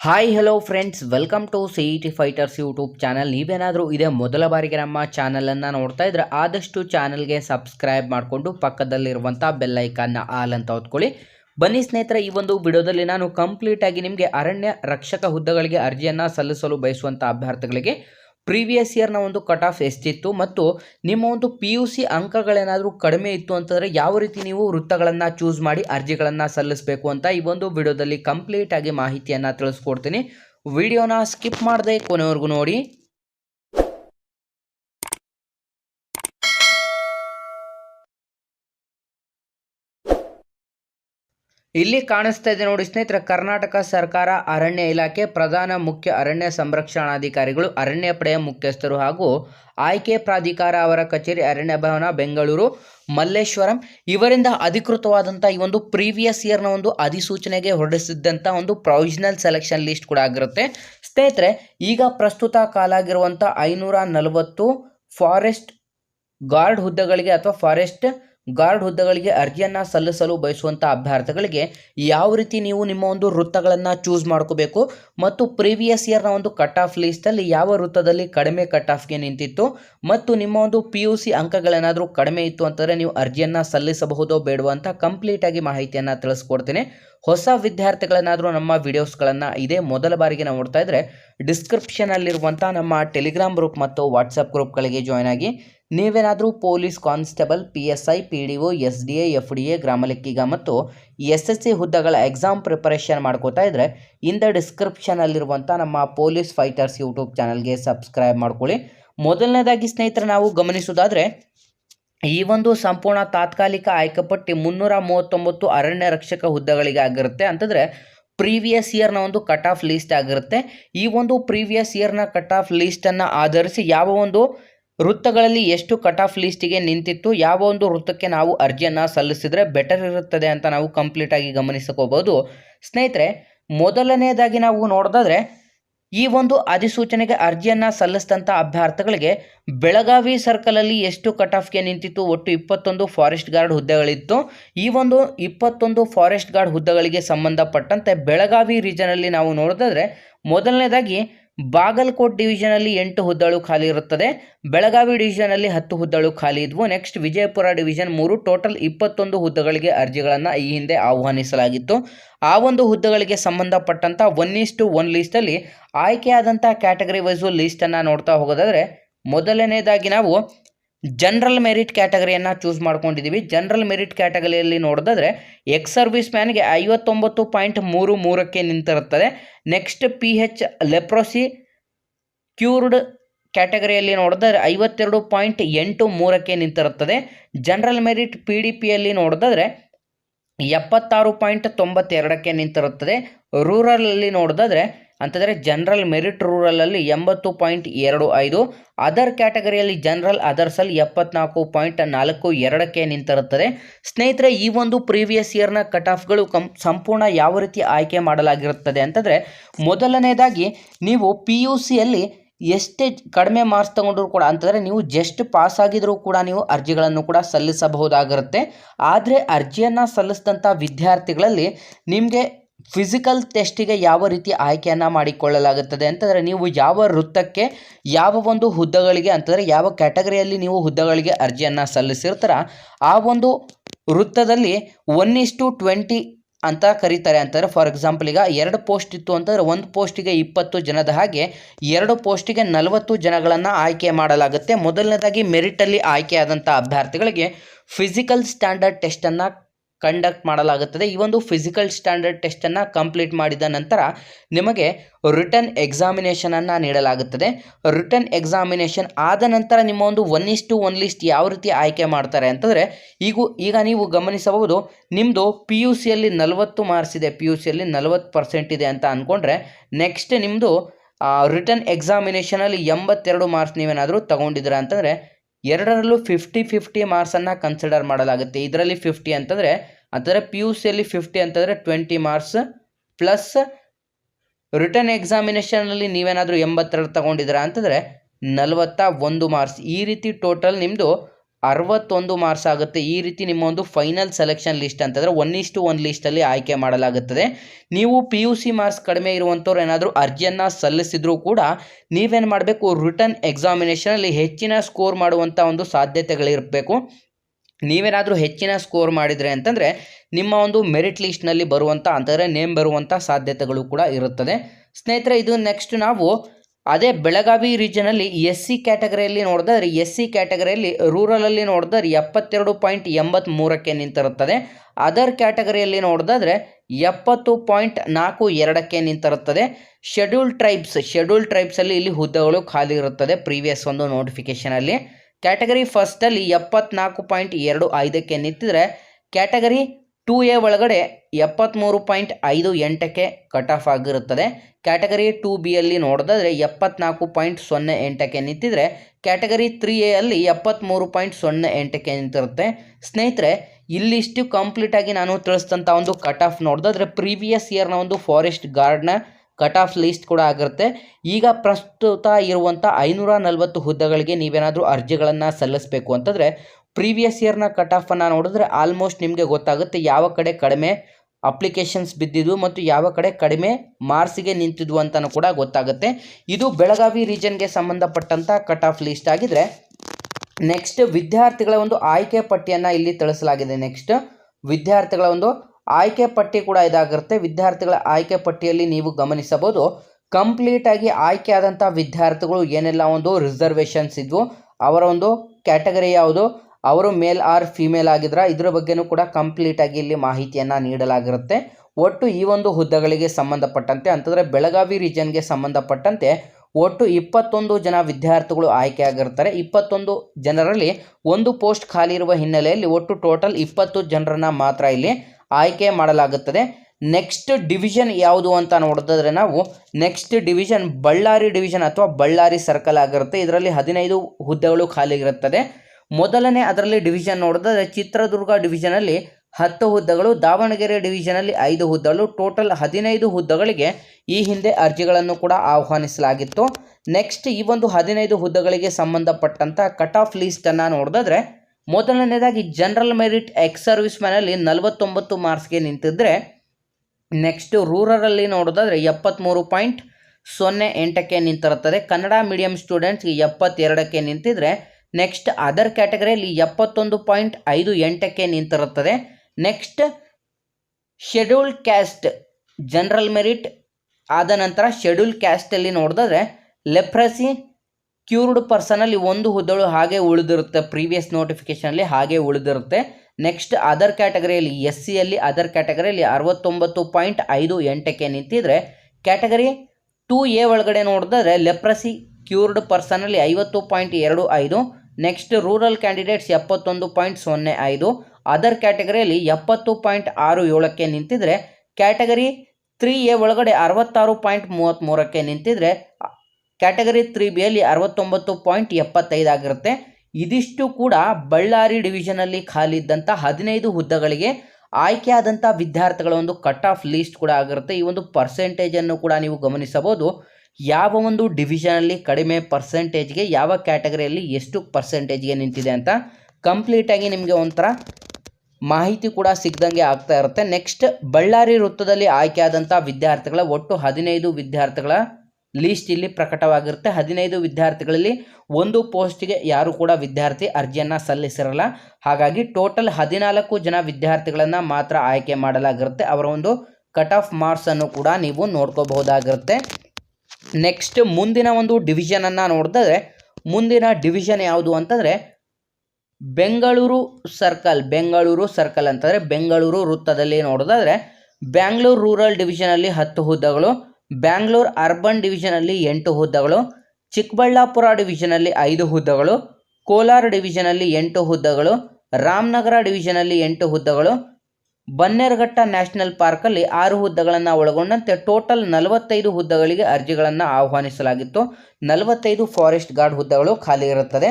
Hi hello friends welcome to C E T fighters YouTube channel ನೀವೇನಾದರೂ ಇದೇ ಮೊದಲ ಬಾರಿಗೆ ನಮ್ಮ ಚಾನಲನ್ನು ನೋಡ್ತಾ ಇದ್ರೆ ಆದಷ್ಟು ಚಾನಲ್ಗೆ ಸಬ್ಸ್ಕ್ರೈಬ್ ಮಾಡಿಕೊಂಡು ಪಕ್ಕದಲ್ಲಿರುವಂಥ ಬೆಲ್ಲೈಕನ್ನ ಆಲ್ ಅಂತ ಹೊತ್ಕೊಳ್ಳಿ. ಬನ್ನಿ ಸ್ನೇಹಿತರೆ, ಈ ಒಂದು ವಿಡಿಯೋದಲ್ಲಿ ನಾನು ಕಂಪ್ಲೀಟಾಗಿ ನಿಮಗೆ ಅರಣ್ಯ ರಕ್ಷಕ ಹುದ್ದೆಗಳಿಗೆ ಅರ್ಜಿಯನ್ನು ಸಲ್ಲಿಸಲು ಬಯಸುವಂಥ ಅಭ್ಯರ್ಥಿಗಳಿಗೆ ಪ್ರೀವಿಯಸ್ ಇಯರ್ನ ಒಂದು ಕಟ್ ಆಫ್ ಎಷ್ಟಿತ್ತು ಮತ್ತು ನಿಮ್ಮ ಒಂದು ಪಿ ಯು ಸಿ ಅಂಕಗಳೇನಾದರೂ ಕಡಿಮೆ ಇತ್ತು ಅಂತಂದರೆ ಯಾವ ರೀತಿ ನೀವು ವೃತ್ತಗಳನ್ನು ಚೂಸ್ ಮಾಡಿ ಅರ್ಜಿಗಳನ್ನು ಸಲ್ಲಿಸಬೇಕು ಅಂತ ಈ ಒಂದು ವಿಡಿಯೋದಲ್ಲಿ ಕಂಪ್ಲೀಟಾಗಿ ಮಾಹಿತಿಯನ್ನು ತಿಳಿಸ್ಕೊಡ್ತೀನಿ. ವಿಡಿಯೋನ ಸ್ಕಿಪ್ ಮಾಡದೆ ಕೊನೆವರೆಗೂ ನೋಡಿ. ಇಲ್ಲಿ ಕಾಣಿಸ್ತಾ ಇದೆ ನೋಡಿ ಸ್ನೇಹಿತರೆ, ಕರ್ನಾಟಕ ಸರ್ಕಾರ ಅರಣ್ಯ ಇಲಾಖೆ, ಪ್ರಧಾನ ಮುಖ್ಯ ಅರಣ್ಯ ಸಂರಕ್ಷಣಾಧಿಕಾರಿಗಳು, ಅರಣ್ಯ ಪಡೆಯ ಮುಖ್ಯಸ್ಥರು ಹಾಗೂ ಆಯ್ಕೆ ಪ್ರಾಧಿಕಾರ ಅವರ ಕಚೇರಿ ಅರಣ್ಯ ಭವನ, ಬೆಂಗಳೂರು, ಮಲ್ಲೇಶ್ವರಂ ಇವರಿಂದ ಅಧಿಕೃತವಾದಂಥ ಈ ಒಂದು ಪ್ರೀವಿಯಸ್ ಇಯರ್ನ ಒಂದು ಅಧಿಸೂಚನೆಗೆ ಹೊರಡಿಸಿದ್ದಂಥ ಒಂದು ಪ್ರೊವಿಷನಲ್ ಸೆಲೆಕ್ಷನ್ ಲಿಸ್ಟ್ ಕೂಡ ಆಗಿರುತ್ತೆ. ಸ್ನೇಹಿತರೆ, ಈಗ ಪ್ರಸ್ತುತ ಕಾಲಾಗಿರುವಂಥ ಐನೂರ ಫಾರೆಸ್ಟ್ ಗಾರ್ಡ್ ಹುದ್ದೆಗಳಿಗೆ ಅಥವಾ ಫಾರೆಸ್ಟ್ ಗಾರ್ಡ್ ಹುದ್ದೆಗಳಿಗೆ ಅರ್ಜಿಯನ್ನು ಸಲ್ಲಿಸಲು ಬಯಸುವಂಥ ಅಭ್ಯರ್ಥಿಗಳಿಗೆ ಯಾವ ರೀತಿ ನೀವು ನಿಮ್ಮ ಒಂದು ವೃತ್ತಗಳನ್ನು ಚೂಸ್ ಮಾಡ್ಕೋಬೇಕು ಮತ್ತು ಪ್ರೀವಿಯಸ್ ಇಯರ್ನ ಒಂದು ಕಟ್ ಆಫ್ ಲೀಸ್ಟಲ್ಲಿ ಯಾವ ವೃತ್ತದಲ್ಲಿ ಕಡಿಮೆ ಕಟ್ ಆಫ್ಗೆ ನಿಂತಿತ್ತು ಮತ್ತು ನಿಮ್ಮ ಒಂದು ಪಿ ಯು ಸಿ ಅಂಕಗಳೇನಾದರೂ ಕಡಿಮೆ ಇತ್ತು ಅಂತಂದರೆ ನೀವು ಅರ್ಜಿಯನ್ನು ಸಲ್ಲಿಸಬಹುದೋ ಬೇಡವೋ ಅಂತ ಕಂಪ್ಲೀಟಾಗಿ ಮಾಹಿತಿಯನ್ನು ತಿಳಿಸ್ಕೊಡ್ತೀನಿ. ಹೊಸ ವಿದ್ಯಾರ್ಥಿಗಳನ್ನಾದರೂ ನಮ್ಮ ವಿಡಿಯೋಸ್ಗಳನ್ನು ಇದೇ ಮೊದಲ ಬಾರಿಗೆ ನಾವು ನೋಡ್ತಾ ಇದ್ದರೆ ಡಿಸ್ಕ್ರಿಪ್ಷನಲ್ಲಿರುವಂಥ ನಮ್ಮ ಟೆಲಿಗ್ರಾಮ್ ಗ್ರೂಪ್ ಮತ್ತು ವಾಟ್ಸಪ್ ಗ್ರೂಪ್ಗಳಿಗೆ ಜಾಯ್ನ್ ಆಗಿ ನೀವೇನಾದರೂ police constable P S I P D O S D A F D A ಗ್ರಾಮ ಲೆಕ್ಕಿಗ ಮತ್ತು ಎಸ್ ಎಸ್ ಸಿ ಹುದ್ದೆಗಳ ಎಕ್ಸಾಮ್ ಪ್ರಿಪರೇಷನ್ ಮಾಡ್ಕೋತಾ ಇದ್ದರೆ ಇಂದ ಡಿಸ್ಕ್ರಿಪ್ಷನಲ್ಲಿರುವಂಥ ನಮ್ಮ ಪೊಲೀಸ್ ಫೈಟರ್ಸ್ ಯೂಟ್ಯೂಬ್ ಚಾನಲ್ಗೆ ಸಬ್ಸ್ಕ್ರೈಬ್ ಮಾಡ್ಕೊಳ್ಳಿ. ಮೊದಲನೇದಾಗಿ ಸ್ನೇಹಿತರೆ ನಾವು ಗಮನಿಸೋದಾದರೆ ಈ ಒಂದು ಸಂಪೂರ್ಣ ತಾತ್ಕಾಲಿಕ ಆಯ್ಕೆಪಟ್ಟಿ ಮುನ್ನೂರ ಮೂವತ್ತೊಂಬತ್ತು ಅರಣ್ಯ ರಕ್ಷಕ ಹುದ್ದೆಗಳಿಗೆ ಆಗಿರುತ್ತೆ. ಅಂತಂದರೆ ಪ್ರೀವಿಯಸ್ ಇಯರ್ನ ಒಂದು ಕಟ್ ಆಫ್ ಲೀಸ್ಟ್ ಆಗಿರುತ್ತೆ. ಈ ಒಂದು ಪ್ರೀವಿಯಸ್ ಇಯರ್ನ ಕಟ್ ಆಫ್ ಲೀಸ್ಟನ್ನು ಆಧರಿಸಿ ಯಾವ ಒಂದು ವೃತ್ತಗಳಲ್ಲಿ ಎಷ್ಟು ಕಟ್ ಆಫ್ ಲೀಸ್ಟಿಗೆ ನಿಂತಿತ್ತು, ಯಾವ ಒಂದು ವೃತ್ತಕ್ಕೆ ನಾವು ಅರ್ಜಿಯನ್ನು ಸಲ್ಲಿಸಿದರೆ ಬೆಟರ್ ಇರುತ್ತದೆ ಅಂತ ನಾವು ಕಂಪ್ಲೀಟಾಗಿ ಗಮನಿಸಕೋಬೋದು ಸ್ನೇಹಿತರೆ, ಮೊದಲನೇದಾಗಿ ನಾವು ನೋಡೋದಾದರೆ ಈ ಒಂದು ಅಧಿಸೂಚನೆಗೆ ಅರ್ಜಿಯನ್ನು ಸಲ್ಲಿಸಿದಂಥ ಅಭ್ಯರ್ಥಿಗಳಿಗೆ ಬೆಳಗಾವಿ ಸರ್ಕಲಲ್ಲಿ ಎಷ್ಟು ಕಟ್ ಆಫ್ಗೆ ನಿಂತಿತ್ತು? ಒಟ್ಟು ಇಪ್ಪತ್ತೊಂದು ಫಾರೆಸ್ಟ್ ಗಾರ್ಡ್ ಹುದ್ದೆಗಳಿತ್ತು. ಈ ಒಂದು ಇಪ್ಪತ್ತೊಂದು ಫಾರೆಸ್ಟ್ ಗಾರ್ಡ್ ಹುದ್ದೆಗಳಿಗೆ ಸಂಬಂಧಪಟ್ಟಂತೆ ಬೆಳಗಾವಿ ರೀಜನಲ್ಲಿ ನಾವು ನೋಡೋದಾದರೆ ಮೊದಲನೇದಾಗಿ ಬಾಗಲಕೋಟ್ ಡಿವಿಷನಲ್ಲಿ ಎಂಟು ಹುದ್ದಳು ಖಾಲಿ ಇರುತ್ತದೆ. ಬೆಳಗಾವಿ ಡಿವಿಷನಲ್ಲಿ ಹತ್ತು ಹುದ್ದಳು ಖಾಲಿ ಇದ್ವು. ನೆಕ್ಸ್ಟ್ ವಿಜಯಪುರ ಡಿವಿಷನ್ ಮೂರು, ಟೋಟಲ್ ಇಪ್ಪತ್ತೊಂದು ಹುದ್ದೆಗಳಿಗೆ ಅರ್ಜಿಗಳನ್ನು ಈ ಹಿಂದೆ ಆಹ್ವಾನಿಸಲಾಗಿತ್ತು. ಆ ಒಂದು ಹುದ್ದೆಗಳಿಗೆ ಸಂಬಂಧಪಟ್ಟಂಥ ಒನ್ ಇಸ್ಟು ಒನ್ ಲೀಸ್ಟಲ್ಲಿ ಆಯ್ಕೆಯಾದಂಥ ಕ್ಯಾಟಗರಿ ವೈಸು ಲೀಸ್ಟನ್ನು ನೋಡ್ತಾ ಹೋಗೋದಾದರೆ, ಮೊದಲನೇದಾಗಿ ನಾವು ಜನರಲ್ ಮೆರಿಟ್ ಕ್ಯಾಟಗರಿಯನ್ನು ಚೂಸ್ ಮಾಡ್ಕೊಂಡಿದ್ದೀವಿ ಜನರಲ್ ಮೆರಿಟ್ ಕ್ಯಾಟಗರಿಯಲ್ಲಿ ನೋಡಿದ್ರೆ ಎಕ್ಸ್ ಸರ್ವಿಸ್ ಮ್ಯಾನ್ಗೆ ಐವತ್ತೊಂಬತ್ತು ಪಾಯಿಂಟ್ ಮೂರು ಮೂರಕ್ಕೆ ನಿಂತಿರುತ್ತದೆ. Next P H leprosy cured ಕ್ಯಾಟಗರಿಯಲ್ಲಿ ನೋಡಿದ್ರೆ ಐವತ್ತೆರಡು ಪಾಯಿಂಟ್ ಎಂಟು ಮೂರಕ್ಕೆ ನಿಂತಿರುತ್ತದೆ. ಜನರಲ್ ಮೆರಿಟ್ ಪಿ ಡಿ ಪಿಯಲ್ಲಿ ನೋಡಿದ್ರೆ ಎಪ್ಪತ್ತಾರು ಪಾಯಿಂಟ್ ತೊಂಬತ್ತೆರಡಕ್ಕೆ ನಿಂತಿರುತ್ತದೆ. ರೂರಲಲ್ಲಿ ನೋಡಿದ್ರೆ ಅಂತಂದರೆ ಜನರಲ್ ಮೆರಿಟ್ ರೂರಲಲ್ಲಿ ಎಂಬತ್ತು ಪಾಯಿಂಟ್ ಎರಡು ಐದು ಅದರ್ ಕ್ಯಾಟಗರಿಯಲ್ಲಿ ಜನರಲ್ ಅದರ್ಸಲ್ಲಿ ಎಪ್ಪತ್ನಾಲ್ಕು ಪಾಯಿಂಟ್ ನಾಲ್ಕು ಎರಡಕ್ಕೆ ನಿಂತಿರುತ್ತದೆ. ಸ್ನೇಹಿತರೆ, ಈ ಒಂದು ಪ್ರೀವಿಯಸ್ ಇಯರ್ನ ಕಟ್ ಆಫ್ಗಳು ಕಂ, ಸಂಪೂರ್ಣ ಯಾವ ರೀತಿ ಆಯ್ಕೆ ಮಾಡಲಾಗಿರುತ್ತದೆ ಅಂತಂದರೆ, ಮೊದಲನೇದಾಗಿ ನೀವು ಪಿ ಯು ಸಿಯಲ್ಲಿ ಎಷ್ಟೇ ಕಡಿಮೆ ಮಾರ್ಕ್ಸ್ ತಗೊಂಡ್ರು ಕೂಡ, ಅಂತಂದರೆ ನೀವು ಜಸ್ಟ್ ಪಾಸ್ ಆಗಿದ್ರೂ ಕೂಡ ನೀವು ಅರ್ಜಿಗಳನ್ನು ಕೂಡ ಸಲ್ಲಿಸಬಹುದಾಗಿರುತ್ತೆ. ಆದರೆ ಅರ್ಜಿಯನ್ನು ಸಲ್ಲಿಸಿದಂಥ ವಿದ್ಯಾರ್ಥಿಗಳಲ್ಲಿ ನಿಮಗೆ ಫಿಸಿಕಲ್ ಟೆಸ್ಟಿಗೆ ಯಾವ ರೀತಿ ಆಯ್ಕೆಯನ್ನು ಮಾಡಿಕೊಳ್ಳಲಾಗುತ್ತದೆ ಅಂತಂದರೆ ನೀವು ಯಾವ ವೃತ್ತಕ್ಕೆ, ಯಾವ ಒಂದು ಹುದ್ದೆಗಳಿಗೆ ಅಂತಂದರೆ ಯಾವ ಕ್ಯಾಟಗರಿಯಲ್ಲಿ ನೀವು ಹುದ್ದೆಗಳಿಗೆ ಅರ್ಜಿಯನ್ನು ಸಲ್ಲಿಸಿರ್ತಾರ, ಆ ಒಂದು ವೃತ್ತದಲ್ಲಿ ಒನ್ ಟ್ವೆಂಟಿ ಅಂತ ಕರೀತಾರೆ ಅಂತಂದರೆ ಫಾರ್ ಎಕ್ಸಾಂಪಲ್ ಈಗ ಎರಡು ಪೋಸ್ಟ್ ಇತ್ತು ಅಂತಂದರೆ ಒಂದು ಪೋಸ್ಟಿಗೆ ಇಪ್ಪತ್ತು ಜನದ ಹಾಗೆ ಎರಡು ಪೋಸ್ಟಿಗೆ ನಲವತ್ತು ಜನಗಳನ್ನು ಆಯ್ಕೆ ಮಾಡಲಾಗುತ್ತೆ. ಮೊದಲನೇದಾಗಿ ಮೆರಿಟಲ್ಲಿ ಆಯ್ಕೆಯಾದಂಥ ಅಭ್ಯರ್ಥಿಗಳಿಗೆ ಫಿಸಿಕಲ್ ಸ್ಟ್ಯಾಂಡರ್ಡ್ ಟೆಸ್ಟನ್ನು ಕಂಡಕ್ಟ್ ಮಾಡಲಾಗುತ್ತದೆ. ಈ ಒಂದು ಫಿಸಿಕಲ್ ಸ್ಟ್ಯಾಂಡರ್ಡ್ ಟೆಸ್ಟನ್ನು ಕಂಪ್ಲೀಟ್ ಮಾಡಿದ ನಂತರ ನಿಮಗೆ ರಿಟರ್ನ್ ಎಕ್ಸಾಮಿನೇಷನನ್ನು ನೀಡಲಾಗುತ್ತದೆ. ರಿಟರ್ನ್ ಎಕ್ಸಾಮಿನೇಷನ್ ಆದ ನಂತರ ನಿಮ್ಮ ಒಂದು ಒನ್ ಇಸ್ಟು ಒನ್ ಲಿಸ್ಟ್ ಯಾವ ರೀತಿ ಆಯ್ಕೆ ಮಾಡ್ತಾರೆ ಅಂತಂದರೆ, ಈಗ ಈಗ ನೀವು ಗಮನಿಸಬಹುದು ನಿಮ್ಮದು ಪಿ ಯು ಸಿಯಲ್ಲಿ ನಲವತ್ತು ಮಾರ್ಕ್ಸ್ ಇದೆ. ಪಿ ಯು ಸಿಯಲ್ಲಿ ನಲವತ್ತು ಪರ್ಸೆಂಟ್ ಇದೆ ಅಂತ ಅಂದ್ಕೊಂಡ್ರೆ ನೆಕ್ಸ್ಟ್ ನಿಮ್ಮದು ರಿಟರ್ನ್ ಎಕ್ಸಾಮಿನೇಷನಲ್ಲಿ ಎಂಬತ್ತೆರಡು ಮಾರ್ಕ್ಸ್ ನೀವೇನಾದರೂ ತೊಗೊಂಡಿದ್ದೀರಾ ಅಂತಂದರೆ ಎರಡರಲ್ಲೂ ಫಿಫ್ಟಿ ಫಿಫ್ಟಿ ಮಾರ್ಕ್ಸನ್ನು ಕನ್ಸಿಡರ್ ಮಾಡಲಾಗುತ್ತೆ. ಇದರಲ್ಲಿ ಫಿಫ್ಟಿ ಅಂತಂದರೆ ಅಂತಂದರೆ ಪಿ ಯು ಸಿಯಲ್ಲಿ ಫಿಫ್ಟಿ ಅಂತಂದರೆ ಟ್ವೆಂಟಿ ಮಾರ್ಕ್ಸ್. ಪ್ಲಸ್ ರಿಟರ್ನ್ ಎಕ್ಸಾಮಿನೇಷನಲ್ಲಿ ನೀವೇನಾದರೂ ಎಂಬತ್ತೆರಡು ತಗೊಂಡಿದ್ದೀರಾ ಅಂತಂದರೆ ನಲವತ್ತ ಒಂದು ಮಾರ್ಕ್ಸ್. ಈ ರೀತಿ ಟೋಟಲ್ ನಿಮ್ಮದು ಅರವತ್ತೊಂದು ಮಾರ್ಕ್ಸ್ ಆಗುತ್ತೆ. ಈ ರೀತಿ ನಿಮ್ಮ ಒಂದು ಫೈನಲ್ ಸೆಲೆಕ್ಷನ್ ಲಿಸ್ಟ್ ಅಂತಂದರೆ ಒನ್ ಇಷ್ಟು ಒನ್ ಲಿಸ್ಟಲ್ಲಿ ಆಯ್ಕೆ ಮಾಡಲಾಗುತ್ತದೆ. ನೀವು ಪಿ ಯು ಸಿ ಮಾರ್ಕ್ಸ್ ಕಡಿಮೆ ಇರುವಂಥವ್ರು ಏನಾದರೂ ಅರ್ಜಿಯನ್ನು ಸಲ್ಲಿಸಿದರೂ ಕೂಡ ನೀವೇನು ಮಾಡಬೇಕು? ರಿಟರ್ನ್ ಎಕ್ಸಾಮಿನೇಷನಲ್ಲಿ ಹೆಚ್ಚಿನ ಸ್ಕೋರ್ ಮಾಡುವಂಥ ಒಂದು ಸಾಧ್ಯತೆಗಳಿರಬೇಕು. ನೀವೇನಾದರೂ ಹೆಚ್ಚಿನ ಸ್ಕೋರ್ ಮಾಡಿದರೆ ಅಂತಂದರೆ ನಿಮ್ಮ ಒಂದು ಮೆರಿಟ್ ಲಿಸ್ಟ್ನಲ್ಲಿ ಬರುವಂಥ ಅಂತಂದರೆ ನೇಮ್ ಬರುವಂಥ ಸಾಧ್ಯತೆಗಳು ಕೂಡ ಇರುತ್ತದೆ. ಸ್ನೇಹಿತರೆ, ಇದು ನೆಕ್ಸ್ಟ್ ನಾವು ಅದೇ ಬೆಳಗಾವಿ ರೀಜನಲ್ಲಿ ಎಸ್ ಸಿ ಕ್ಯಾಟಗರಿಯಲ್ಲಿ ನೋಡಿದ್ರೆ ಎಸ್ ಸಿ ಕ್ಯಾಟಗರಿಯಲ್ಲಿ ರೂರಲಲ್ಲಿ ನೋಡಿದ್ರೆ ಎಪ್ಪತ್ತೆರಡು ಪಾಯಿಂಟ್ ಎಂಬತ್ತ್ಮೂರಕ್ಕೆ ನಿಂತಿರುತ್ತದೆ. ಅದರ್ ಕ್ಯಾಟಗರಿಯಲ್ಲಿ ನೋಡಿದ್ರೆ ಎಪ್ಪತ್ತು ಪಾಯಿಂಟ್ ನಾಲ್ಕು ಎರಡಕ್ಕೆ ನಿಂತಿರುತ್ತದೆ. ಶೆಡ್ಯೂಲ್ ಟ್ರೈಬ್ಸ್ ಶೆಡ್ಯೂಲ್ ಟ್ರೈಬ್ಸಲ್ಲಿ ಇಲ್ಲಿ ಹುದ್ದೆಗಳು ಖಾಲಿ ಇರುತ್ತದೆ ಪ್ರೀವಿಯಸ್ ಒಂದು ನೋಟಿಫಿಕೇಷನಲ್ಲಿ ಕ್ಯಾಟಗರಿ ಫಸ್ಟಲ್ಲಿ ಎಪ್ಪತ್ನಾಲ್ಕು ಪಾಯಿಂಟ್ ಎರಡು ಐದಕ್ಕೆ ನಿಂತಿದ್ರೆ ಕ್ಯಾಟಗರಿ ಟೂ ಎ ಒಳಗಡೆ ಎಪ್ಪತ್ತ್ಮೂರು ಪಾಯಿಂಟ್ ಐದು ಎಂಟಕ್ಕೆ ಕಟ್ ಆಫ್ ಆಗಿರುತ್ತದೆ. ಕ್ಯಾಟಗರಿ ಟೂ ಬಿಯಲ್ಲಿ ನೋಡೋದಾದರೆ ಎಪ್ಪತ್ನಾಲ್ಕು ಪಾಯಿಂಟ್ ಸೊನ್ನೆ ಎಂಟಕ್ಕೆ ನಿಂತಿದ್ರೆ ಕ್ಯಾಟಗರಿ ತ್ರೀ ಎ ಅಲ್ಲಿ ಎಪ್ಪತ್ತ್ಮೂರು ಪಾಯಿಂಟ್ ಸೊನ್ನೆ ಎಂಟಕ್ಕೆ ನಿಂತಿರುತ್ತೆ. ಸ್ನೇಹಿತರೆ, ಇಲ್ಲಿಷ್ಟು ಕಂಪ್ಲೀಟಾಗಿ ನಾನು ತಿಳಿಸಿದಂಥ ಒಂದು ಕಟ್ ಆಫ್ ನೋಡೋದಾದರೆ ಪ್ರೀವಿಯಸ್ ಇಯರ್ನ ಒಂದು ಫಾರೆಸ್ಟ್ ಗಾರ್ಡ್ನ ಕಟ್ ಆಫ್ ಲಿಸ್ಟ್ ಕೂಡ ಆಗಿರುತ್ತೆ. ಈಗ ಪ್ರಸ್ತುತ ಇರುವಂಥ ಐನೂರ ನಲವತ್ತು ಹುದ್ದೆಗಳಿಗೆ ನೀವೇನಾದರೂ ಅರ್ಜಿಗಳನ್ನು ಸಲ್ಲಿಸಬೇಕು ಅಂತಂದರೆ ಪ್ರೀವಿಯಸ್ ಇಯರ್ನ ಕಟ್ ಆಫನ್ನು ನೋಡಿದ್ರೆ ಆಲ್ಮೋಸ್ಟ್ ನಿಮಗೆ ಗೊತ್ತಾಗುತ್ತೆ ಯಾವ ಕಡೆ ಕಡಿಮೆ ಅಪ್ಲಿಕೇಶನ್ಸ್ ಬಿದ್ದಿದ್ವು ಮತ್ತು ಯಾವ ಕಡೆ ಕಡಿಮೆ ಮಾರ್ಕ್ಸಿಗೆ ನಿಂತಿದ್ವು ಅಂತಲೂ ಕೂಡ ಗೊತ್ತಾಗುತ್ತೆ. ಇದು ಬೆಳಗಾವಿ ರೀಜನ್ಗೆ ಸಂಬಂಧಪಟ್ಟಂಥ ಕಟ್ ಆಫ್ ಲಿಸ್ಟ್ ಆಗಿದ್ರೆ ನೆಕ್ಸ್ಟ್ ವಿದ್ಯಾರ್ಥಿಗಳ ಒಂದು ಆಯ್ಕೆ ಪಟ್ಟಿಯನ್ನು ಇಲ್ಲಿ ತಿಳಿಸಲಾಗಿದೆ. ನೆಕ್ಸ್ಟ್ ವಿದ್ಯಾರ್ಥಿಗಳ ಒಂದು ಆಯ್ಕೆ ಪಟ್ಟಿ ಕೂಡ ಇದಾಗಿರುತ್ತೆ. ವಿದ್ಯಾರ್ಥಿಗಳ ಆಯ್ಕೆ ಪಟ್ಟಿಯಲ್ಲಿ ನೀವು ಗಮನಿಸಬಹುದು ಕಂಪ್ಲೀಟಾಗಿ ಆಯ್ಕೆ ಆದಂಥ ವಿದ್ಯಾರ್ಥಿಗಳು ಏನೆಲ್ಲ ಒಂದು ರಿಸರ್ವೇಷನ್ಸ್ ಇದ್ವು, ಅವರ ಒಂದು ಕ್ಯಾಟಗರಿ ಯಾವುದು ಅವರು ಮೇಲ್ ಆರ್ ಫಿಮೇಲ್ ಆಗಿದ್ರ ಇದರ ಬಗ್ಗೆನೂ ಕೂಡ ಕಂಪ್ಲೀಟಾಗಿ ಇಲ್ಲಿ ಮಾಹಿತಿಯನ್ನು ನೀಡಲಾಗಿರುತ್ತೆ. ಒಟ್ಟು ಈ ಒಂದು ಹುದ್ದೆಗಳಿಗೆ ಸಂಬಂಧಪಟ್ಟಂತೆ, ಅಂತಂದರೆ ಬೆಳಗಾವಿ ರೀಜನ್ಗೆ ಸಂಬಂಧಪಟ್ಟಂತೆ ಒಟ್ಟು ಇಪ್ಪತ್ತೊಂದು ಜನ ವಿದ್ಯಾರ್ಥಿಗಳು ಆಯ್ಕೆಯಾಗಿರ್ತಾರೆ. ಇಪ್ಪತ್ತೊಂದು ಜನರಲ್ಲಿ ಒಂದು ಪೋಸ್ಟ್ ಖಾಲಿ ಇರುವ ಹಿನ್ನೆಲೆಯಲ್ಲಿ ಒಟ್ಟು ಟೋಟಲ್ ಇಪ್ಪತ್ತು ಜನರನ್ನ ಮಾತ್ರ ಇಲ್ಲಿ ಆಯ್ಕೆ ಮಾಡಲಾಗುತ್ತದೆ. ನೆಕ್ಸ್ಟ್ ಡಿವಿಷನ್ ಯಾವುದು ಅಂತ ನೋಡಿದ್ರೆ ನಾವು ನೆಕ್ಸ್ಟ್ ಡಿವಿಷನ್ ಬಳ್ಳಾರಿ ಡಿವಿಷನ್ ಅಥವಾ ಬಳ್ಳಾರಿ ಸರ್ಕಲ್ ಆಗಿರುತ್ತೆ. ಇದರಲ್ಲಿ ಹದಿನೈದು ಹುದ್ದೆಗಳು ಖಾಲಿ ಇರುತ್ತದೆ. ಮೊದಲನೇ ಅದರಲ್ಲಿ ಡಿವಿಷನ್ ನೋಡಿದ್ರೆ ಚಿತ್ರದುರ್ಗ ಡಿವಿಷನಲ್ಲಿ ಹತ್ತು ಹುದ್ದೆಗಳು, ದಾವಣಗೆರೆ ಡಿವಿಷನಲ್ಲಿ ಐದು ಹುದ್ದೆಗಳು ಟೋಟಲ್ ಹದಿನೈದು ಹುದ್ದೆಗಳಿಗೆ ಈ ಹಿಂದೆ ಅರ್ಜಿಗಳನ್ನು ಕೂಡ ಆಹ್ವಾನಿಸಲಾಗಿತ್ತು. ನೆಕ್ಸ್ಟ್ ಈ ಒಂದು ಹದಿನೈದು ಹುದ್ದೆಗಳಿಗೆ ಸಂಬಂಧಪಟ್ಟಂಥ ಕಟ್ ಆಫ್ ಲೀಸ್ಟನ್ನು ನೋಡಿದ್ರೆ ಮೊದಲನೇದಾಗಿ ಜನರಲ್ ಮೆರಿಟ್ ಎಕ್ಸ್ ಸರ್ವಿಸ್ ಮ್ಯಾನಲ್ಲಿ ನಲವತ್ತೊಂಬತ್ತು ಮಾರ್ಕ್ಸ್ಗೆ ನಿಂತಿದ್ದರೆ ನೆಕ್ಸ್ಟ್ ರೂರರಲ್ಲಿ ನೋಡೋದಾದರೆ ಎಪ್ಪತ್ತ್ಮೂರು ಪಾಯಿಂಟ್ ಸೊನ್ನೆ ಎಂಟಕ್ಕೆ ನಿಂತಿರುತ್ತದೆ. ಕನ್ನಡ ಮೀಡಿಯಂ ಸ್ಟೂಡೆಂಟ್ಸ್ಗೆ ಎಪ್ಪತ್ತೆರಡಕ್ಕೆ ನಿಂತಿದ್ರೆ ನೆಕ್ಸ್ಟ್ ಅದರ್ ಕ್ಯಾಟಗರಿಯಲ್ಲಿ ಎಪ್ಪತ್ತೊಂದು ಪಾಯಿಂಟ್ ಐದು ಎಂಟಕ್ಕೆ ನಿಂತಿರುತ್ತದೆ. Next schedule caste general merit ಆದ ನಂತರ ಶೆಡ್ಯೂಲ್ ಕ್ಯಾಸ್ಟಲ್ಲಿ ನೋಡಿದ್ರೆ ಲೆಪ್ರಸಿ ಕ್ಯೂರ್ಡ್ ಪರ್ಸನಲ್ಲಿ ಒಂದು ಹುದ್ದಳು ಹಾಗೆ ಉಳಿದಿರುತ್ತೆ. ಪ್ರೀವಿಯಸ್ ನೋಟಿಫಿಕೇಷನಲ್ಲಿ ಹಾಗೆ ಉಳಿದಿರುತ್ತೆ. ನೆಕ್ಸ್ಟ್ ಅದರ್ ಕ್ಯಾಟಗರಿಯಲ್ಲಿ ಎಸ್ ಸಿಯಲ್ಲಿ ಅದರ್ ಕ್ಯಾಟಗರಿಯಲ್ಲಿ ಅರವತ್ತೊಂಬತ್ತು ಪಾಯಿಂಟ್ ಐದು ಎಂಟಕ್ಕೆ ನಿಂತಿದ್ರೆ ಕ್ಯಾಟಗರಿ ಟೂ ಎ ಒಳಗಡೆ ನೋಡಿದ್ರೆ ಲೆಪ್ರಸಿ ಕ್ಯೂರ್ಡ್ ಪರ್ಸನಲ್ಲಿ ಐವತ್ತು ಪಾಯಿಂಟ್ ಎರಡು ಐದು ನೆಕ್ಸ್ಟ್ ರೂರಲ್ ಕ್ಯಾಂಡಿಡೇಟ್ಸ್ ಎಪ್ಪತ್ತೊಂದು ಪಾಯಿಂಟ್ ಸೊನ್ನೆ ಐದು. ಅದರ್ ಕ್ಯಾಟಗರಿಯಲ್ಲಿ ಎಪ್ಪತ್ತು ಪಾಯಿಂಟ್ ಆರು ಏಳಕ್ಕೆ ನಿಂತಿದ್ರೆ ಕ್ಯಾಟಗರಿ ತ್ರೀ ಎ ಒಳಗಡೆ ಅರವತ್ತಾರು ಪಾಯಿಂಟ್ ಮೂವತ್ತ್ಮೂರಕ್ಕೆ ನಿಂತಿದ್ರೆ ಕ್ಯಾಟಗರಿ ತ್ರೀ ಬಿಯಲ್ಲಿ ಅರವತ್ತೊಂಬತ್ತು ಪಾಯಿಂಟ್ ಎಪ್ಪತ್ತೈದು ಆಗಿರುತ್ತೆ. ಇದಿಷ್ಟು ಕೂಡ ಬಳ್ಳಾರಿ ಡಿವಿಷನಲ್ಲಿ ಖಾಲಿ ಇದ್ದಂಥ ಹದಿನೈದು ಹುದ್ದೆಗಳಿಗೆ ಆಯ್ಕೆಯಾದಂಥ ವಿದ್ಯಾರ್ಥಿಗಳ ಒಂದು ಕಟ್ ಆಫ್ ಲೀಸ್ಟ್ ಕೂಡ ಆಗಿರುತ್ತೆ. ಈ ಒಂದು ಪರ್ಸೆಂಟೇಜನ್ನು ಕೂಡ ನೀವು ಗಮನಿಸಬಹುದು. ಯಾವ ಒಂದು ಡಿವಿಷನಲ್ಲಿ ಕಡಿಮೆ ಪರ್ಸೆಂಟೇಜ್ಗೆ ಯಾವ ಕ್ಯಾಟಗರಿಯಲ್ಲಿ ಎಷ್ಟು ಪರ್ಸೆಂಟೇಜ್ಗೆ ನಿಂತಿದೆ ಅಂತ ಕಂಪ್ಲೀಟಾಗಿ ನಿಮಗೆ ಒಂಥರ ಮಾಹಿತಿ ಕೂಡ ಸಿಗ್ದಂಗೆ ಆಗ್ತಾ ಇರುತ್ತೆ. ನೆಕ್ಸ್ಟ್ ಬಳ್ಳಾರಿ ವೃತ್ತದಲ್ಲಿ ಆಯ್ಕೆಯಾದಂಥ ವಿದ್ಯಾರ್ಥಿಗಳ ಒಟ್ಟು ಹದಿನೈದು ವಿದ್ಯಾರ್ಥಿಗಳ ಲೀಸ್ಟ್ ಇಲ್ಲಿ ಪ್ರಕಟವಾಗಿರುತ್ತೆ. ಹದಿನೈದು ವಿದ್ಯಾರ್ಥಿಗಳಲ್ಲಿ ಒಂದು ಪೋಸ್ಟ್ಗೆ ಯಾರು ಕೂಡ ವಿದ್ಯಾರ್ಥಿ ಅರ್ಜಿಯನ್ನು ಸಲ್ಲಿಸಿರಲ್ಲ. ಹಾಗಾಗಿ ಟೋಟಲ್ ಹದಿನಾಲ್ಕು ಜನ ವಿದ್ಯಾರ್ಥಿಗಳನ್ನು ಮಾತ್ರ ಆಯ್ಕೆ ಮಾಡಲಾಗಿರುತ್ತೆ. ಅವರ ಒಂದು ಕಟ್ ಆಫ್ ಮಾರ್ಕ್ಸನ್ನು ಕೂಡ ನೀವು ನೋಡ್ಕೋಬಹುದಾಗಿರುತ್ತೆ. ನೆಕ್ಸ್ಟ್ ಮುಂದಿನ ಒಂದು ಡಿವಿಷನನ್ನು ನೋಡಿದ್ರೆ ಮುಂದಿನ ಡಿವಿಷನ್ ಯಾವುದು ಅಂತಂದರೆ, ಬೆಂಗಳೂರು ಸರ್ಕಲ್ ಬೆಂಗಳೂರು ಸರ್ಕಲ್ ಅಂತಂದರೆ ಬೆಂಗಳೂರು ವೃತ್ತದಲ್ಲಿ ನೋಡೋದಾದರೆ ಬ್ಯಾಂಗ್ಳೂರು ರೂರಲ್ ಡಿವಿಷನಲ್ಲಿ ಹತ್ತು ಹುದ್ದೆಗಳು ಬ್ಯಾಂಗ್ಳೂರು ಅರ್ಬನ್ ಡಿವಿಷನಲ್ಲಿ ಎಂಟು ಹುದ್ದೆಗಳು, ಚಿಕ್ಕಬಳ್ಳಾಪುರ ಡಿವಿಷನಲ್ಲಿ ಐದು ಹುದ್ದೆಗಳು, ಕೋಲಾರ ಡಿವಿಷನಲ್ಲಿ ಎಂಟು ಹುದ್ದೆಗಳು, ರಾಮನಗರ ಡಿವಿಷನಲ್ಲಿ ಎಂಟು ಹುದ್ದೆಗಳು ಬನ್ನೇರುಘಟ್ಟ ನ್ಯಾಷನಲ್ ಪಾರ್ಕಲ್ಲಿ ಆರು ಹುದ್ದೆಗಳನ್ನು ಒಳಗೊಂಡಂತೆ ಟೋಟಲ್ ನಲವತ್ತೈದು ಹುದ್ದೆಗಳಿಗೆ ಅರ್ಜಿಗಳನ್ನು ಆಹ್ವಾನಿಸಲಾಗಿತ್ತು. ನಲವತ್ತೈದು ಫಾರೆಸ್ಟ್ ಗಾರ್ಡ್ ಹುದ್ದೆಗಳು ಖಾಲಿ ಇರುತ್ತದೆ.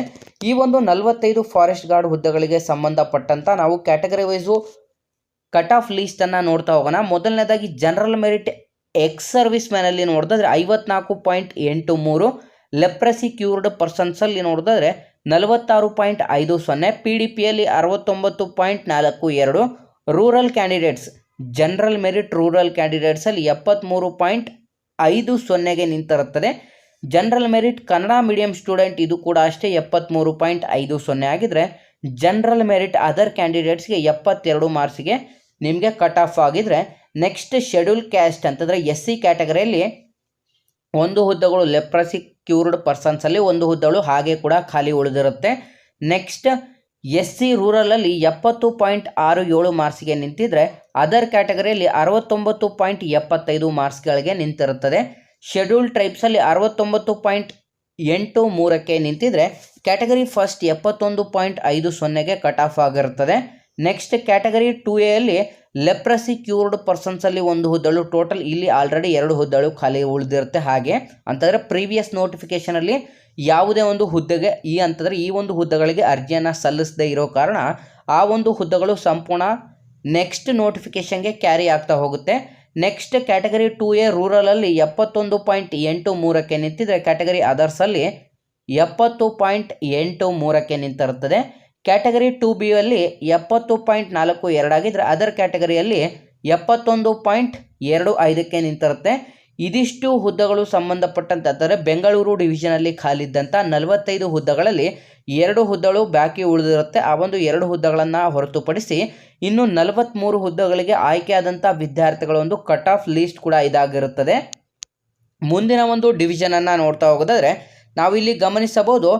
ಈ ಒಂದು ನಲವತ್ತೈದು ಫಾರೆಸ್ಟ್ ಗಾರ್ಡ್ ಹುದ್ದೆಗಳಿಗೆ ಸಂಬಂಧಪಟ್ಟಂಥ ನಾವು ಕ್ಯಾಟಗರಿ ವೈಸು ಕಟ್ ಆಫ್ ಲೀಸ್ಟನ್ನು ನೋಡ್ತಾ ಹೋಗೋಣ. ಮೊದಲನೇದಾಗಿ ಜನರಲ್ ಮೆರಿಟ್ ಎಕ್ಸ್ ಸರ್ವಿಸ್ ಮ್ಯಾನಲ್ಲಿ ನೋಡಿದ್ರೆ ಐವತ್ನಾಲ್ಕು ಪಾಯಿಂಟ್ ಎಂಟು ಮೂರು, ಲೆಪ್ರಸಿ ಕ್ಯೂರ್ಡ್ ಪರ್ಸನ್ಸಲ್ಲಿ ನೋಡಿದ್ರೆ ನಲವತ್ತಾರು ಪಾಯಿಂಟ್ ಐದು ಸೊನ್ನೆ, ಪಿ ಡಿ ಪಿಯಲ್ಲಿ ಅರವತ್ತೊಂಬತ್ತು ಪಾಯಿಂಟ್ ನಾಲ್ಕು ಎರಡು rural candidates general merit rural ಕ್ಯಾಂಡಿಡೇಟ್ಸಲ್ಲಿ ಎಪ್ಪತ್ತ್ಮೂರು ಪಾಯಿಂಟ್ ಐದು ಸೊನ್ನೆಗೆ ನಿಂತಿರುತ್ತದೆ. General merit Kannada medium student ಇದು ಕೂಡ ಅಷ್ಟೇ ಎಪ್ಪತ್ತ್ಮೂರು ಪಾಯಿಂಟ್ ಐದು ಸೊನ್ನೆ ಆಗಿದ್ದರೆ ಜನರಲ್ ಮೆರಿಟ್ ಅದರ್ ಕ್ಯಾಂಡಿಡೇಟ್ಸ್ಗೆ ಎಪ್ಪತ್ತೆರಡು ಮಾರ್ಕ್ಸ್ಗೆ ನಿಮಗೆ ಕಟ್ ಆಫ್ ಆಗಿದರೆ ನೆಕ್ಸ್ಟ್ ಶೆಡ್ಯೂಲ್ ಕ್ಯಾಸ್ಟ್ ಅಂತಂದರೆ ಎಸ್ ಸಿ ಕ್ಯಾಟಗರಿಯಲ್ಲಿ ಒಂದು ಹುದ್ದೆಗಳು ಲೆಪ್ರಸಿ ಕ್ಯೂರ್ಡ್ ಪರ್ಸನ್ಸಲ್ಲಿ ಒಂದು ಹುದ್ದೆಗಳು ಹಾಗೆ ಕೂಡ ಖಾಲಿ ಉಳಿದಿರುತ್ತೆ. ನೆಕ್ಸ್ಟ್ ಎಸ್ ಸಿ ರೂರಲಲ್ಲಿ ಎಪ್ಪತ್ತು ಪಾಯಿಂಟ್ ಆರು ಏಳು ಮಾರ್ಕ್ಸ್ಗೆ ನಿಂತಿದ್ರೆ ಅದರ್ ಕ್ಯಾಟಗರಿಯಲ್ಲಿ ಅರವತ್ತೊಂಬತ್ತು ಪಾಯಿಂಟ್ ಎಪ್ಪತ್ತೈದು ಮಾರ್ಕ್ಸ್ಗಳಿಗೆ ನಿಂತಿರುತ್ತದೆ. ಶೆಡ್ಯೂಲ್ ಟ್ರೈಬ್ಸಲ್ಲಿ ಅರವತ್ತೊಂಬತ್ತು ಪಾಯಿಂಟ್ ಎಂಟು ಮೂರಕ್ಕೆ ನಿಂತಿದ್ರೆ ಕ್ಯಾಟಗರಿ ಫಸ್ಟ್ ಎಪ್ಪತ್ತೊಂದು ಪಾಯಿಂಟ್ ಐದು ಸೊನ್ನೆಗೆ ಕಟ್ ಆಫ್ ಆಗಿರುತ್ತದೆ. ನೆಕ್ಸ್ಟ್ ಕ್ಯಾಟಗರಿ ಟು ಎಲ್ಲಿ ಲೆಪ್ರಸಿ ಕ್ಯೂರ್ಡ್ ಪರ್ಸನ್ಸಲ್ಲಿ ಒಂದು ಹುದ್ದಳು ಟೋಟಲ್ ಇಲ್ಲಿ ಆಲ್ರೆಡಿ ಎರಡು ಹುದ್ದಳು ಖಾಲಿ ಉಳಿದಿರುತ್ತೆ. ಹಾಗೆ ಅಂತಂದರೆ ಪ್ರೀವಿಯಸ್ ನೋಟಿಫಿಕೇಷನಲ್ಲಿ ಯಾವುದೇ ಒಂದು ಹುದ್ದೆಗೆ ಈ ಅಂತಂದರೆ ಈ ಒಂದು ಹುದ್ದೆಗಳಿಗೆ ಅರ್ಜಿಯನ್ನು ಸಲ್ಲಿಸದೇ ಇರೋ ಕಾರಣ ಆ ಒಂದು ಹುದ್ದೆಗಳು ಸಂಪೂರ್ಣ ನೆಕ್ಸ್ಟ್ ನೋಟಿಫಿಕೇಷನ್ಗೆ ಕ್ಯಾರಿ ಆಗ್ತಾ ಹೋಗುತ್ತೆ. ನೆಕ್ಸ್ಟ್ ಕ್ಯಾಟಗರಿ ಟು ಎ ರೂರಲಲ್ಲಿ ಎಪ್ಪತ್ತೊಂದು ಪಾಯಿಂಟ್ ಎಂಟು ಮೂರಕ್ಕೆ ನಿಂತಿದ್ರೆ ಕ್ಯಾಟಗರಿ ಅದರ್ಸಲ್ಲಿ ಎಪ್ಪತ್ತು ಪಾಯಿಂಟ್ ಎಂಟು ಮೂರಕ್ಕೆ ನಿಂತಿರುತ್ತದೆ. ಕ್ಯಾಟಗರಿ ಟು ಬಿ ಅಲ್ಲಿ ಎಪ್ಪತ್ತು ಪಾಯಿಂಟ್ ನಾಲ್ಕು ಎರಡಾಗಿದ್ದರೆ ಅದರ್ ಕ್ಯಾಟಗರಿಯಲ್ಲಿ ಎಪ್ಪತ್ತೊಂದು ಪಾಯಿಂಟ್ ಎರಡು ಐದಕ್ಕೆ ನಿಂತಿರುತ್ತೆ. ಇದಿಷ್ಟು ಹುದ್ದೆಗಳು ಸಂಬಂಧಪಟ್ಟಂತೆ ಅಂದರೆ ಬೆಂಗಳೂರು ಡಿವಿಷನಲ್ಲಿ ಖಾಲಿದ್ದಂಥ ನಲವತ್ತೈದು ಹುದ್ದೆಗಳಲ್ಲಿ ಎರಡು ಹುದ್ದೆಗಳು ಬಾಕಿ ಉಳಿದಿರುತ್ತೆ. ಆ ಒಂದು ಎರಡು ಹುದ್ದೆಗಳನ್ನು ಹೊರತುಪಡಿಸಿ ಇನ್ನು ನಲವತ್ತ್ಮೂರು ಹುದ್ದೆಗಳಿಗೆ ಆಯ್ಕೆಯಾದಂಥ ವಿದ್ಯಾರ್ಥಿಗಳ ಒಂದು ಕಟ್ ಆಫ್ ಲೀಸ್ಟ್ ಕೂಡ ಇದಾಗಿರುತ್ತದೆ. ಮುಂದಿನ ಒಂದು ಡಿವಿಷನನ್ನು ನೋಡ್ತಾ ಹೋಗೋದಾದರೆ ನಾವಿಲ್ಲಿ ಗಮನಿಸಬಹುದು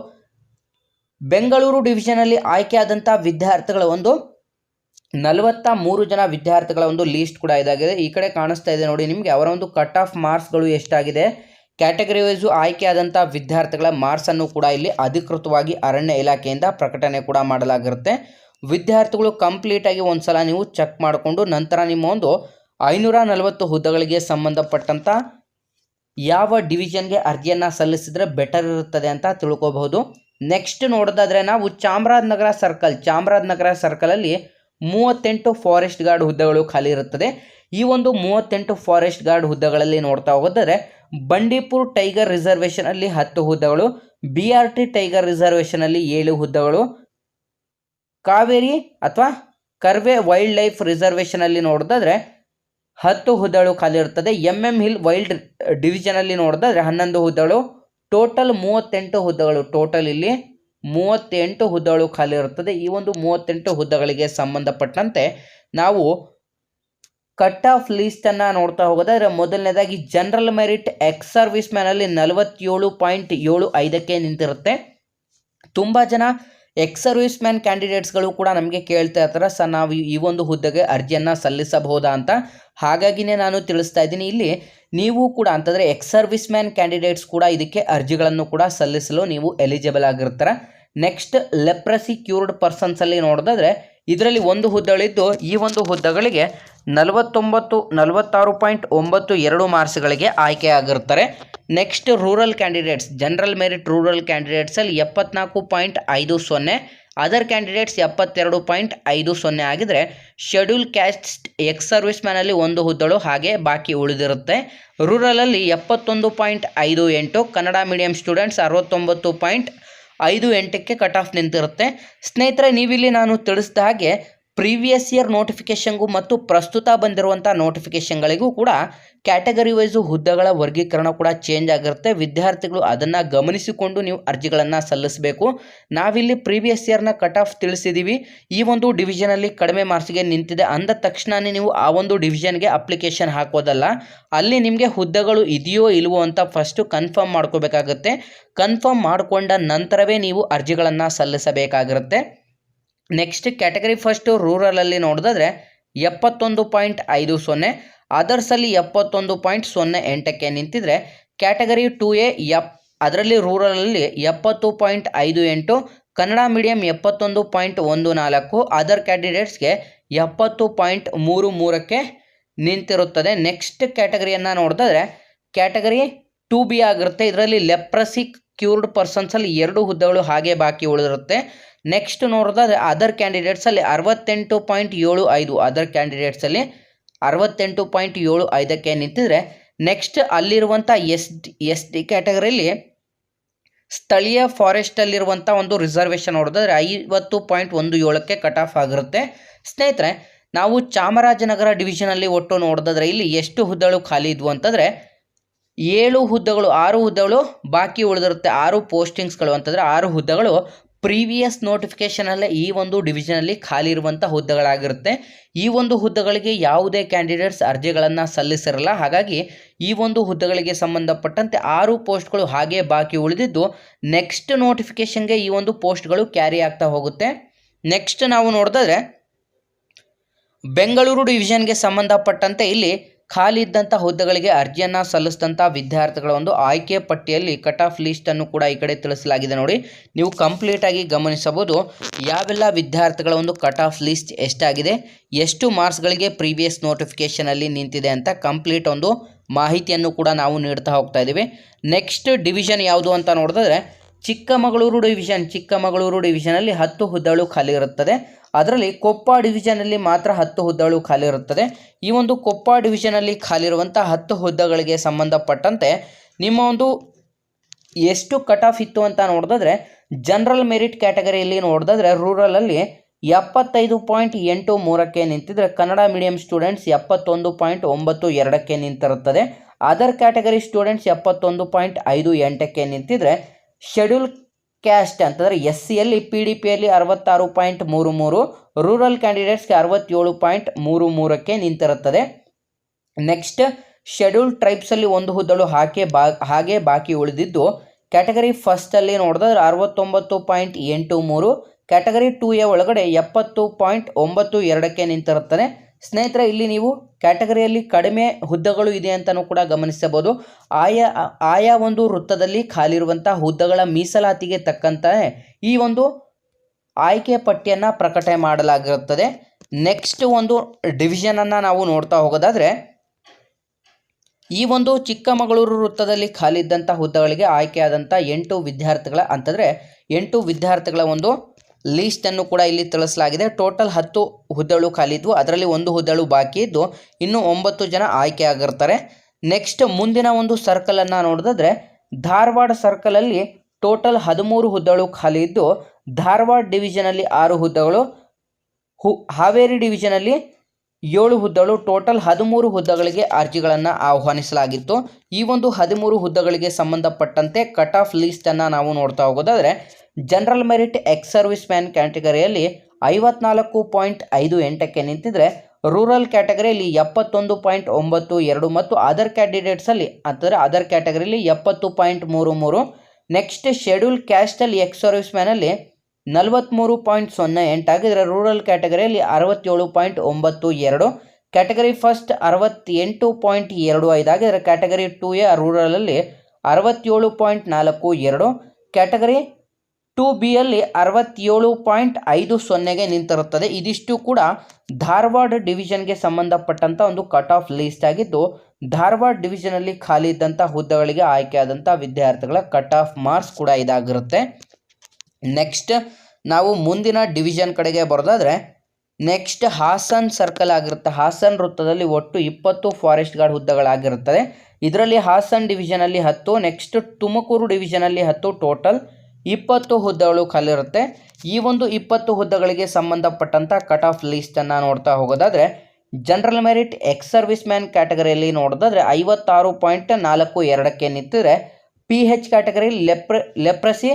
ಬೆಂಗಳೂರು ಡಿವಿಷನಲ್ಲಿ ಆಯ್ಕೆಯಾದಂಥ ವಿದ್ಯಾರ್ಥಿಗಳ ಒಂದು ನಲವತ್ತ ಮೂರು ಜನ ವಿದ್ಯಾರ್ಥಿಗಳ ಒಂದು ಲೀಸ್ಟ್ ಕೂಡ ಇದಾಗಿದೆ. ಈ ಕಡೆ ಕಾಣಿಸ್ತಾ ಇದೆ ನೋಡಿ, ನಿಮಗೆ ಅವರ ಒಂದು ಕಟ್ ಆಫ್ ಮಾರ್ಕ್ಸ್ಗಳು ಎಷ್ಟಾಗಿದೆ. ಕ್ಯಾಟಗರಿ ವೈಸು ಆಯ್ಕೆಯಾದಂಥ ವಿದ್ಯಾರ್ಥಿಗಳ ಮಾರ್ಕ್ಸನ್ನು ಕೂಡ ಇಲ್ಲಿ ಅಧಿಕೃತವಾಗಿ ಅರಣ್ಯ ಇಲಾಖೆಯಿಂದ ಪ್ರಕಟಣೆ ಕೂಡ ಮಾಡಲಾಗಿರುತ್ತೆ. ವಿದ್ಯಾರ್ಥಿಗಳು ಕಂಪ್ಲೀಟಾಗಿ ಒಂದು ಸಲ ನೀವು ಚೆಕ್ ಮಾಡಿಕೊಂಡು ನಂತರ ನಿಮ್ಮ ಒಂದು ಐನೂರ ನಲವತ್ತು ಹುದ್ದೆಗಳಿಗೆ ಸಂಬಂಧಪಟ್ಟಂಥ ಯಾವ ಡಿವಿಷನ್ಗೆ ಅರ್ಜಿಯನ್ನು ಸಲ್ಲಿಸಿದರೆ ಬೆಟರ್ ಇರುತ್ತದೆ ಅಂತ ತಿಳ್ಕೊಬಹುದು. ನೆಕ್ಸ್ಟ್ ನೋಡೋದಾದರೆ ನಾವು ಚಾಮರಾಜನಗರ ಸರ್ಕಲ್ ಚಾಮರಾಜನಗರ ಸರ್ಕಲಲ್ಲಿ ಮೂವತ್ತೆಂಟು ಫಾರೆಸ್ಟ್ ಗಾರ್ಡ್ ಹುದ್ದೆಗಳು ಖಾಲಿ ಇರುತ್ತದೆ. ಈ ಒಂದು ಮೂವತ್ತೆಂಟು ಫಾರೆಸ್ಟ್ ಗಾರ್ಡ್ ಹುದ್ದೆಗಳಲ್ಲಿ ನೋಡ್ತಾ ಹೋದರೆ ಬಂಡೀಪುರ್ ಟೈಗರ್ ರಿಸರ್ವೇಷನಲ್ಲಿ ಹತ್ತು ಹುದ್ದೆಗಳು ಬಿ ಆರ್ ಟಿ ಟೈಗರ್ ರಿಸರ್ವೇಷನಲ್ಲಿ ಏಳು ಹುದ್ದೆಗಳು, ಕಾವೇರಿ ಅಥವಾ ಕರ್ವೆ ವೈಲ್ಡ್ ಲೈಫ್ ರಿಸರ್ವೇಷನಲ್ಲಿ ನೋಡೋದಾದರೆ ಹತ್ತು ಹುದ್ದೆಗಳು ಖಾಲಿ ಇರುತ್ತದೆ. ಎಂ ಎಂ ಹಿಲ್ ವೈಲ್ಡ್ ಡಿವಿಷನಲ್ಲಿ ನೋಡಿದ್ರೆ ಹನ್ನೊಂದು ಹುದ್ದೆಗಳು ಟೋಟಲ್ ಮೂವತ್ತೆಂಟು ಹುದ್ದೆಗಳು. ಟೋಟಲ್ ಇಲ್ಲಿ ಮೂವತ್ತೆಂಟು ಹುದ್ದೆಗಳು ಖಾಲಿ ಇರುತ್ತದೆ. ಈ ಒಂದು ಮೂವತ್ತೆಂಟು ಹುದ್ದೆಗಳಿಗೆ ಸಂಬಂಧಪಟ್ಟಂತೆ ನಾವು ಕಟ್ ಆಫ್ ಲೀಸ್ಟನ್ನು ನೋಡ್ತಾ ಹೋಗೋದಾದ್ರೆ ಮೊದಲನೇದಾಗಿ ಜನರಲ್ ಮೆರಿಟ್ ಎಕ್ಸ್ ಸರ್ವಿಸ್ ಮ್ಯಾನಲ್ಲಿ ನಲವತ್ತೇಳು ಪಾಯಿಂಟ್ ಏಳು ಐದಕ್ಕೆ ನಿಂತಿರುತ್ತೆ. ತುಂಬ ಜನ ಎಕ್ಸ್ ಸರ್ವಿಸ್ ಮ್ಯಾನ್ ಕ್ಯಾಂಡಿಡೇಟ್ಸ್ಗಳು ಕೂಡ ನಮಗೆ ಕೇಳ್ತಾ ಇರ್ತಾರೆ, ಸರ್, ನಾವು ಈ ಒಂದು ಹುದ್ದೆಗೆ ಅರ್ಜಿಯನ್ನು ಸಲ್ಲಿಸಬಹುದಾ ಅಂತ. ಹಾಗಾಗಿನೇ ನಾನು ತಿಳಿಸ್ತಾ ಇದ್ದೀನಿ, ಇಲ್ಲಿ ನೀವು ಕೂಡ ಅಂತಂದರೆ ಎಕ್ಸ್ ಸರ್ವಿಸ್ ಮ್ಯಾನ್ ಕ್ಯಾಂಡಿಡೇಟ್ಸ್ ಕೂಡ ಇದಕ್ಕೆ ಅರ್ಜಿಗಳನ್ನು ಕೂಡ ಸಲ್ಲಿಸಲು ನೀವು ಎಲಿಜಿಬಲ್ ಆಗಿರ್ತಾರೆ. ನೆಕ್ಸ್ಟ್ ಲೆಪ್ರಸಿ ಕ್ಯೂರ್ಡ್ ಪರ್ಸನ್ಸಲ್ಲಿ ನೋಡಿದ್ರೆ ಇದರಲ್ಲಿ ಒಂದು ಹುದ್ದೆಗಳಿದ್ದು, ಈ ಒಂದು ಹುದ್ದೆಗಳಿಗೆ ನಲವತ್ತೊಂಬತ್ತು, ನಲವತ್ತಾರು ಪಾಯಿಂಟ್ ಒಂಬತ್ತು ಎರಡು ಮಾರ್ಕ್ಸ್ಗಳಿಗೆ ಆಯ್ಕೆಯಾಗಿರ್ತಾರೆ next rural candidates, general merit rural ಕ್ಯಾಂಡಿಡೇಟ್ಸಲ್ಲಿ ಎಪ್ಪತ್ನಾಲ್ಕು ಪಾಯಿಂಟ್ ಐದು ಸೊನ್ನೆ, ಅದರ್ ಕ್ಯಾಂಡಿಡೇಟ್ಸ್ ಎಪ್ಪತ್ತೆರಡು ಪಾಯಿಂಟ್ ಐದು ಸೊನ್ನೆ ಆಗಿದ್ರೆ ಶೆಡ್ಯೂಲ್ ಕ್ಯಾಸ್ಟ್ ಎಕ್ಸ್ ಸರ್ವಿಸ್ ಮ್ಯಾನಲ್ಲಿ ಒಂದು ಹುದ್ದಳು ಹಾಗೆ ಬಾಕಿ ಉಳಿದಿರುತ್ತೆ. ರೂರಲಲ್ಲಿ ಎಪ್ಪತ್ತೊಂದು ಪಾಯಿಂಟ್ ಐದು ಎಂಟು, ಕನ್ನಡ ಮೀಡಿಯಂ ಸ್ಟೂಡೆಂಟ್ಸ್ ಅರವತ್ತೊಂಬತ್ತು ಪಾಯಿಂಟ್ ಐದು ಎಂಟಕ್ಕೆ ಕಟ್ ಆಫ್ ನಿಂತಿರುತ್ತೆ. ಸ್ನೇಹಿತರೆ, ನೀವಿಲ್ಲಿ ನಾನು ತಿಳಿಸಿದ ಹಾಗೆ ಪ್ರೀವಿಯಸ್ ಇಯರ್ ನೋಟಿಫಿಕೇಷನ್ಗೂ ಮತ್ತು ಪ್ರಸ್ತುತ ಬಂದಿರುವಂಥ ನೋಟಿಫಿಕೇಷನ್ಗಳಿಗೂ ಕೂಡ ಕ್ಯಾಟಗರಿ ವೈಸು ಹುದ್ದೆಗಳ ವರ್ಗೀಕರಣ ಕೂಡ ಚೇಂಜ್ ಆಗಿರುತ್ತೆ. ವಿದ್ಯಾರ್ಥಿಗಳು ಅದನ್ನು ಗಮನಿಸಿಕೊಂಡು ನೀವು ಅರ್ಜಿಗಳನ್ನು ಸಲ್ಲಿಸಬೇಕು. ನಾವಿಲ್ಲಿ ಪ್ರೀವಿಯಸ್ ಇಯರ್ನ ಕಟ್ ಆಫ್ ತಿಳಿಸಿದ್ದೀವಿ ಈ ಒಂದು ಡಿವಿಷನಲ್ಲಿ ಕಡಿಮೆ ಮಾರ್ಕ್ಸ್ಗೆ ನಿಂತಿದೆ. ಅಂದ ತಕ್ಷಣವೇ ನೀವು ಆ ಒಂದು ಡಿವಿಷನ್ಗೆ ಅಪ್ಲಿಕೇಶನ್ ಹಾಕೋದಲ್ಲ. ಅಲ್ಲಿ ನಿಮಗೆ ಹುದ್ದೆಗಳು ಇದೆಯೋ ಇಲ್ವೋ ಅಂತ ಫಸ್ಟು ಕನ್ಫರ್ಮ್ ಮಾಡ್ಕೋಬೇಕಾಗುತ್ತೆ. ಕನ್ಫರ್ಮ್ ಮಾಡಿಕೊಂಡ ನಂತರವೇ ನೀವು ಅರ್ಜಿಗಳನ್ನು ಸಲ್ಲಿಸಬೇಕಾಗಿರುತ್ತೆ. ನೆಕ್ಸ್ಟ್ ಕ್ಯಾಟಗರಿ ಫಸ್ಟು ರೂರಲಲ್ಲಿ ನೋಡಿದ್ರೆ ಎಪ್ಪತ್ತೊಂದು ಪಾಯಿಂಟ್ ಐದು ಸೊನ್ನೆ ಅದರ್ಸಲ್ಲಿ ಎಪ್ಪತ್ತೊಂದು ಪಾಯಿಂಟ್ ಸೊನ್ನೆ ಎಂಟಕ್ಕೆ ನಿಂತಿದ್ರೆ ಕ್ಯಾಟಗರಿ ಟು ಎ ಎಪ್, ಅದರಲ್ಲಿ ರೂರಲಲ್ಲಿ ಎಪ್ಪತ್ತು ಪಾಯಿಂಟ್ ಐದು ಎಂಟು, ಕನ್ನಡ ಮೀಡಿಯಂ ಎಪ್ಪತ್ತೊಂದು ಪಾಯಿಂಟ್ ಒಂದು ನಾಲ್ಕು ಅದರ್ ಕ್ಯಾಂಡಿಡೇಟ್ಸ್ಗೆ ಎಪ್ಪತ್ತು ಪಾಯಿಂಟ್ ಮೂರು ಮೂರಕ್ಕೆ ನಿಂತಿರುತ್ತದೆ. ನೆಕ್ಸ್ಟ್ ಕ್ಯಾಟಗರಿಯನ್ನು ನೋಡಿದ್ರೆ ಕ್ಯಾಟಗರಿ ಟು ಬಿ ಆಗಿರುತ್ತೆ. ಇದರಲ್ಲಿ ಲೆಪ್ರಸಿ ಕ್ಯೂರ್ಡ್ ಪರ್ಸನ್ಸಲ್ಲಿ ಎರಡು ಹುದ್ದೆಗಳು ಹಾಗೆ ಬಾಕಿ ಉಳಿದಿರುತ್ತೆ. ನೆಕ್ಸ್ಟ್ ನೋಡೋದಾದ್ರೆ ಅದರ್ ಕ್ಯಾಂಡಿಡೇಟ್ಸಲ್ಲಿ ಅರವತ್ತೆಂಟು ಪಾಯಿಂಟ್ ಏಳು ಐದು ಅದರ್ ಕ್ಯಾಂಡಿಡೇಟ್ಸಲ್ಲಿ ಅರವತ್ತೆಂಟು ಪಾಯಿಂಟ್ ಏಳು ಐದಕ್ಕೆ ನಿಂತಿದ್ರೆ ನೆಕ್ಸ್ಟ್ ಅಲ್ಲಿರುವಂಥ ಎಸ್ ಡಿ ಎಸ್ ಡಿ ಕ್ಯಾಟಗರಿಯಲ್ಲಿ ಸ್ಥಳೀಯ ಫಾರೆಸ್ಟಲ್ಲಿರುವಂಥ ಒಂದು ರಿಸರ್ವೇಷನ್ ನೋಡೋದಾದ್ರೆ ಐವತ್ತು ಪಾಯಿಂಟ್ ಒಂದು ಏಳಕ್ಕೆ ಕಟ್ ಆಫ್ ಆಗಿರುತ್ತೆ. ಸ್ನೇಹಿತರೆ, ನಾವು ಚಾಮರಾಜನಗರ ಡಿವಿಷನಲ್ಲಿ ಒಟ್ಟು ನೋಡೋದಾದ್ರೆ ಇಲ್ಲಿ ಎಷ್ಟು ಹುದ್ದೆಗಳು ಖಾಲಿ ಇದ್ವು ಅಂತಂದರೆ ಏಳು ಹುದ್ದೆಗಳು, ಆರು ಹುದ್ದೆಗಳು ಬಾಕಿ ಉಳಿದಿರುತ್ತೆ. ಆರು ಪೋಸ್ಟಿಂಗ್ಸ್ಗಳು ಅಂತಂದರೆ ಆರು ಹುದ್ದೆಗಳು. ಪ್ರೀವಿಯಸ್ ನೋಟಿಫಿಕೇಷನಲ್ಲೇ ಈ ಒಂದು ಡಿವಿಷನಲ್ಲಿ ಖಾಲಿ ಇರುವಂಥ ಹುದ್ದೆಗಳಾಗಿರುತ್ತೆ. ಈ ಒಂದು ಹುದ್ದೆಗಳಿಗೆ ಯಾವುದೇ ಕ್ಯಾಂಡಿಡೇಟ್ಸ್ ಅರ್ಜಿಗಳನ್ನು ಸಲ್ಲಿಸಿರಲ್ಲ. ಹಾಗಾಗಿ ಈ ಒಂದು ಹುದ್ದೆಗಳಿಗೆ ಸಂಬಂಧಪಟ್ಟಂತೆ ಆರು ಪೋಸ್ಟ್ಗಳು ಹಾಗೆ ಬಾಕಿ ಉಳಿದಿದ್ದು, ನೆಕ್ಸ್ಟ್ ನೋಟಿಫಿಕೇಷನ್ಗೆ ಈ ಒಂದು ಪೋಸ್ಟ್ಗಳು ಕ್ಯಾರಿ ಆಗ್ತಾ ಹೋಗುತ್ತೆ. ನೆಕ್ಸ್ಟ್ ನಾವು ನೋಡಿದ್ರೆ ಬೆಂಗಳೂರು ಡಿವಿಷನ್ಗೆ ಸಂಬಂಧಪಟ್ಟಂತೆ ಇಲ್ಲಿ ಖಾಲಿ ಇದ್ದಂಥ ಹುದ್ದೆಗಳಿಗೆ ಅರ್ಜಿಯನ್ನು ಸಲ್ಲಿಸಿದಂಥ ವಿದ್ಯಾರ್ಥಿಗಳ ಒಂದು ಆಯ್ಕೆ ಪಟ್ಟಿಯಲ್ಲಿ ಕಟ್ ಆಫ್ ಲಿಸ್ಟನ್ನು ಕೂಡ ಈ ಕಡೆ ತಿಳಿಸಲಾಗಿದೆ ನೋಡಿ. ನೀವು ಕಂಪ್ಲೀಟಾಗಿ ಗಮನಿಸಬಹುದು. ಯಾವೆಲ್ಲ ವಿದ್ಯಾರ್ಥಿಗಳ ಒಂದು ಕಟ್ ಆಫ್ ಲಿಸ್ಟ್ ಎಷ್ಟಾಗಿದೆ, ಎಷ್ಟು ಮಾರ್ಕ್ಸ್ಗಳಿಗೆ ಪ್ರೀವಿಯಸ್ ನೋಟಿಫಿಕೇಷನಲ್ಲಿ ನಿಂತಿದೆ ಅಂತ ಕಂಪ್ಲೀಟ್ ಒಂದು ಮಾಹಿತಿಯನ್ನು ಕೂಡ ನಾವು ನೀಡ್ತಾ ಹೋಗ್ತಾ ಇದ್ದೀವಿ. ನೆಕ್ಸ್ಟ್ ಡಿವಿಷನ್ ಯಾವುದು ಅಂತ ನೋಡಿದ್ರೆ ಚಿಕ್ಕಮಗಳೂರು ಡಿವಿಷನ್ ಚಿಕ್ಕಮಗಳೂರು ಡಿವಿಷನಲ್ಲಿ ಹತ್ತು ಹುದ್ದಳು ಖಾಲಿ ಇರುತ್ತದೆ. ಅದರಲ್ಲಿ ಕೊಪ್ಪ ಡಿವಿಷನಲ್ಲಿ ಮಾತ್ರ ಹತ್ತು ಹುದ್ದಳು ಖಾಲಿ ಇರುತ್ತದೆ. ಈ ಒಂದು ಕೊಪ್ಪ ಡಿವಿಷನಲ್ಲಿ ಖಾಲಿ ಇರುವಂಥ ಹತ್ತು ಹುದ್ದೆಗಳಿಗೆ ಸಂಬಂಧಪಟ್ಟಂತೆ ನಿಮ್ಮ ಒಂದು ಎಷ್ಟು ಕಟ್ ಆಫ್ ಇತ್ತು ಅಂತ ನೋಡಿದ್ರೆ ಜನರಲ್ ಮೆರಿಟ್ ಕ್ಯಾಟಗರಿಯಲ್ಲಿ ನೋಡಿದ್ರೆ ರೂರಲಲ್ಲಿ ಎಪ್ಪತ್ತೈದು ಪಾಯಿಂಟ್ ಎಂಟು ಮೂರಕ್ಕೆ ನಿಂತಿದ್ರೆ ಕನ್ನಡ ಮೀಡಿಯಂ ಸ್ಟೂಡೆಂಟ್ಸ್ ಎಪ್ಪತ್ತೊಂದು ಪಾಯಿಂಟ್ ಒಂಬತ್ತು ಎರಡಕ್ಕೆ ನಿಂತಿರುತ್ತದೆ. ಅದರ್ ಕ್ಯಾಟಗರಿ ಸ್ಟೂಡೆಂಟ್ಸ್ ಎಪ್ಪತ್ತೊಂದು ಪಾಯಿಂಟ್ ಐದು ಎಂಟಕ್ಕೆ ನಿಂತಿದ್ರೆ ಶೆಡ್ಯೂಲ್ ಕ್ಯಾಸ್ಟ್ ಅಂತಂದರೆ ಎಸ್ ಸಿಯಲ್ಲಿ ಪಿ ಡಿ ಪಿಯಲ್ಲಿ ಅರವತ್ತಾರು ಪಾಯಿಂಟ್ ಮೂರು ಮೂರು ರೂರಲ್ ಕ್ಯಾಂಡಿಡೇಟ್ಸ್ಗೆ ಅರವತ್ತೇಳು ಪಾಯಿಂಟ್ ಮೂರು ಮೂರಕ್ಕೆ ನಿಂತಿರುತ್ತದೆ. ನೆಕ್ಸ್ಟ್ ಶೆಡ್ಯೂಲ್ ಟ್ರೈಬ್ಸಲ್ಲಿ ಒಂದು ಹುದ್ದಳು ಹಾಗೆ ಬಾ, ಹಾಗೆ ಬಾಕಿ ಉಳಿದಿದ್ದು ಕ್ಯಾಟಗರಿ ಫಸ್ಟಲ್ಲಿ ನೋಡಿದ್ರೆ ಅರವತ್ತೊಂಬತ್ತು ಪಾಯಿಂಟ್ ಎಂಟು ಮೂರು ಕ್ಯಾಟಗರಿ ಟೂ ಎ ಒಳಗಡೆ ಎಪ್ಪತ್ತು ಪಾಯಿಂಟ್ ಒಂಬತ್ತು ಎರಡಕ್ಕೆ ನಿಂತಿರುತ್ತದೆ. ಸ್ನೇಹಿತರೆ, ಇಲ್ಲಿ ನೀವು ಕ್ಯಾಟಗರಿಯಲ್ಲಿ ಕಡಿಮೆ ಹುದ್ದೆಗಳು ಇದೆ ಅಂತಲೂ ಕೂಡ ಗಮನಿಸಬಹುದು. ಆಯಾ ಆಯಾ ಒಂದು ವೃತ್ತದಲ್ಲಿ ಖಾಲಿರುವಂಥ ಹುದ್ದೆಗಳ ಮೀಸಲಾತಿಗೆ ತಕ್ಕಂತೆ ಈ ಒಂದು ಆಯ್ಕೆ ಪಟ್ಟಿಯನ್ನು ಪ್ರಕಟಣೆ ಮಾಡಲಾಗಿರುತ್ತದೆ. ನೆಕ್ಸ್ಟ್ ಒಂದು ಡಿವಿಷನನ್ನು ನಾವು ನೋಡ್ತಾ ಹೋಗೋದಾದರೆ, ಈ ಒಂದು ಚಿಕ್ಕಮಗಳೂರು ವೃತ್ತದಲ್ಲಿ ಖಾಲಿ ಇದ್ದಂಥ ಹುದ್ದೆಗಳಿಗೆ ಆಯ್ಕೆಯಾದಂಥ ಎಂಟು ವಿದ್ಯಾರ್ಥಿಗಳ ಅಂತಂದರೆ, ಎಂಟು ವಿದ್ಯಾರ್ಥಿಗಳ ಒಂದು ಲೀಸ್ಟನ್ನು ಕೂಡ ಇಲ್ಲಿ ತಿಳಿಸಲಾಗಿದೆ. ಟೋಟಲ್ ಹತ್ತು ಹುದ್ದೆಗಳು ಖಾಲಿ ಇದ್ವು. ಅದರಲ್ಲಿ ಒಂದು ಹುದ್ದಳು ಬಾಕಿ ಇದ್ದು, ಇನ್ನೂ ಒಂಬತ್ತು ಜನ ಆಯ್ಕೆ ಆಗಿರ್ತಾರೆ. ನೆಕ್ಸ್ಟ್ ಮುಂದಿನ ಒಂದು ಸರ್ಕಲನ್ನು ನೋಡಿದ್ರೆ ಧಾರವಾಡ ಸರ್ಕಲಲ್ಲಿ ಟೋಟಲ್ ಹದಿಮೂರು ಹುದ್ದೆಗಳು ಖಾಲಿ ಇದ್ದು, ಧಾರವಾಡ ಡಿವಿಷನಲ್ಲಿ ಆರು ಹುದ್ದೆಗಳು, ಹು, ಹಾವೇರಿ ಡಿವಿಷನಲ್ಲಿ ಏಳು ಹುದ್ದೆಗಳು ಟೋಟಲ್ ಹದಿಮೂರು ಹುದ್ದೆಗಳಿಗೆ ಅರ್ಜಿಗಳನ್ನು ಆಹ್ವಾನಿಸಲಾಗಿತ್ತು. ಈ ಒಂದು ಹದಿಮೂರು ಹುದ್ದೆಗಳಿಗೆ ಸಂಬಂಧಪಟ್ಟಂತೆ ಕಟ್ ಆಫ್ ಲೀಸ್ಟನ್ನು ನಾವು ನೋಡ್ತಾ ಹೋಗೋದಾದರೆ general merit ex service man ಕ್ಯಾಟಗರಿಯಲ್ಲಿ ಐವತ್ನಾಲ್ಕು ಪಾಯಿಂಟ್ ಐದು ಎಂಟಕ್ಕೆ ನಿಂತಿದ್ರೆ ರೂರಲ್ ಕ್ಯಾಟಗರಿಯಲ್ಲಿ ಎಪ್ಪತ್ತೊಂದು ಪಾಯಿಂಟ್ ಒಂಬತ್ತು ಎರಡು ಮತ್ತು ಅದರ್ ಕ್ಯಾಂಡಿಡೇಟ್ಸಲ್ಲಿ ಅಂದರೆ ಅದರ್ ಕ್ಯಾಟಗರಿಯಲ್ಲಿ ಎಪ್ಪತ್ತು ಪಾಯಿಂಟ್ ಮೂರು ಮೂರು. ನೆಕ್ಸ್ಟ್ ಶೆಡ್ಯೂಲ್ ಕ್ಯಾಸ್ಟಲ್ಲಿ ಎಕ್ಸ್ ಸರ್ವಿಸ್ ಮ್ಯಾನಲ್ಲಿ ನಲವತ್ತ್ಮೂರು ಪಾಯಿಂಟ್ ಸೊನ್ನೆ ಎಂಟಾಗಿದ್ದರೆ ರೂರಲ್ ಕ್ಯಾಟಗರಿಯಲ್ಲಿ ಅರವತ್ತೇಳು ಪಾಯಿಂಟ್ ಒಂಬತ್ತು ಎರಡು. ಕ್ಯಾಟಗರಿ ಫಸ್ಟ್ ಅರವತ್ತೆಂಟು ಪಾಯಿಂಟ್ ಎರಡು ಐದಾಗಿದ್ದರೆ ಕ್ಯಾಟಗರಿ ಟು ಎ ರೂರಲಲ್ಲಿ ಅರವತ್ತೇಳು ಪಾಯಿಂಟ್ ನಾಲ್ಕು ಎರಡು. ಕ್ಯಾಟಗರಿ ಟು ಬಿಯಲ್ಲಿ ಅರವತ್ತೇಳು ಪಾಯಿಂಟ್ ಐದು ಸೊನ್ನೆಗೆ ನಿಂತಿರುತ್ತದೆ. ಇದಿಷ್ಟು ಕೂಡ ಧಾರವಾಡ ಡಿವಿಷನ್ಗೆ ಸಂಬಂಧಪಟ್ಟಂಥ ಒಂದು ಕಟ್ ಆಫ್ ಲೀಸ್ಟ್ ಆಗಿದ್ದು, ಧಾರವಾಡ ಡಿವಿಷನಲ್ಲಿ ಖಾಲಿ ಇದ್ದಂಥ ಹುದ್ದೆಗಳಿಗೆ ಆಯ್ಕೆಯಾದಂಥ ವಿದ್ಯಾರ್ಥಿಗಳ ಕಟ್ ಆಫ್ ಮಾರ್ಕ್ಸ್ ಕೂಡ ಇದಾಗಿರುತ್ತೆ. ನೆಕ್ಸ್ಟ್, ನಾವು ಮುಂದಿನ ಡಿವಿಷನ್ ಕಡೆಗೆ ಬರೋದಾದರೆ, ನೆಕ್ಸ್ಟ್ ಹಾಸನ್ ಸರ್ಕಲ್ ಆಗಿರುತ್ತೆ. ಹಾಸನ್ ವೃತ್ತದಲ್ಲಿ ಒಟ್ಟು ಇಪ್ಪತ್ತು ಫಾರೆಸ್ಟ್ ಗಾರ್ಡ್ ಹುದ್ದೆಗಳಾಗಿರುತ್ತದೆ. ಇದರಲ್ಲಿ ಹಾಸನ್ ಡಿವಿಷನಲ್ಲಿ ಹತ್ತು, ನೆಕ್ಸ್ಟ್ ತುಮಕೂರು ಡಿವಿಷನಲ್ಲಿ ಹತ್ತು ಟೋಟಲ್ ಇಪ್ಪತ್ತು ಹುದ್ದೆಗಳು ಖಾಲಿರುತ್ತೆ. ಈ ಒಂದು ಇಪ್ಪತ್ತು ಹುದ್ದೆಗಳಿಗೆ ಸಂಬಂಧಪಟ್ಟಂಥ ಕಟ್ ಆಫ್ ಲಿಸ್ಟನ್ನು ನೋಡ್ತಾ ಹೋಗೋದಾದರೆ general merit ex service man ಕ್ಯಾಟಗರಿಯಲ್ಲಿ ನೋಡೋದಾದರೆ ಐವತ್ತಾರು ಪಾಯಿಂಟ್ ನಾಲ್ಕು ಎರಡಕ್ಕೆ ನಿಂತಿದ್ರೆ ಪಿ ಹೆಚ್ ಕ್ಯಾಟಗರಿ ಲೆಪ್ರ ಲೆಪ್ರಸಿ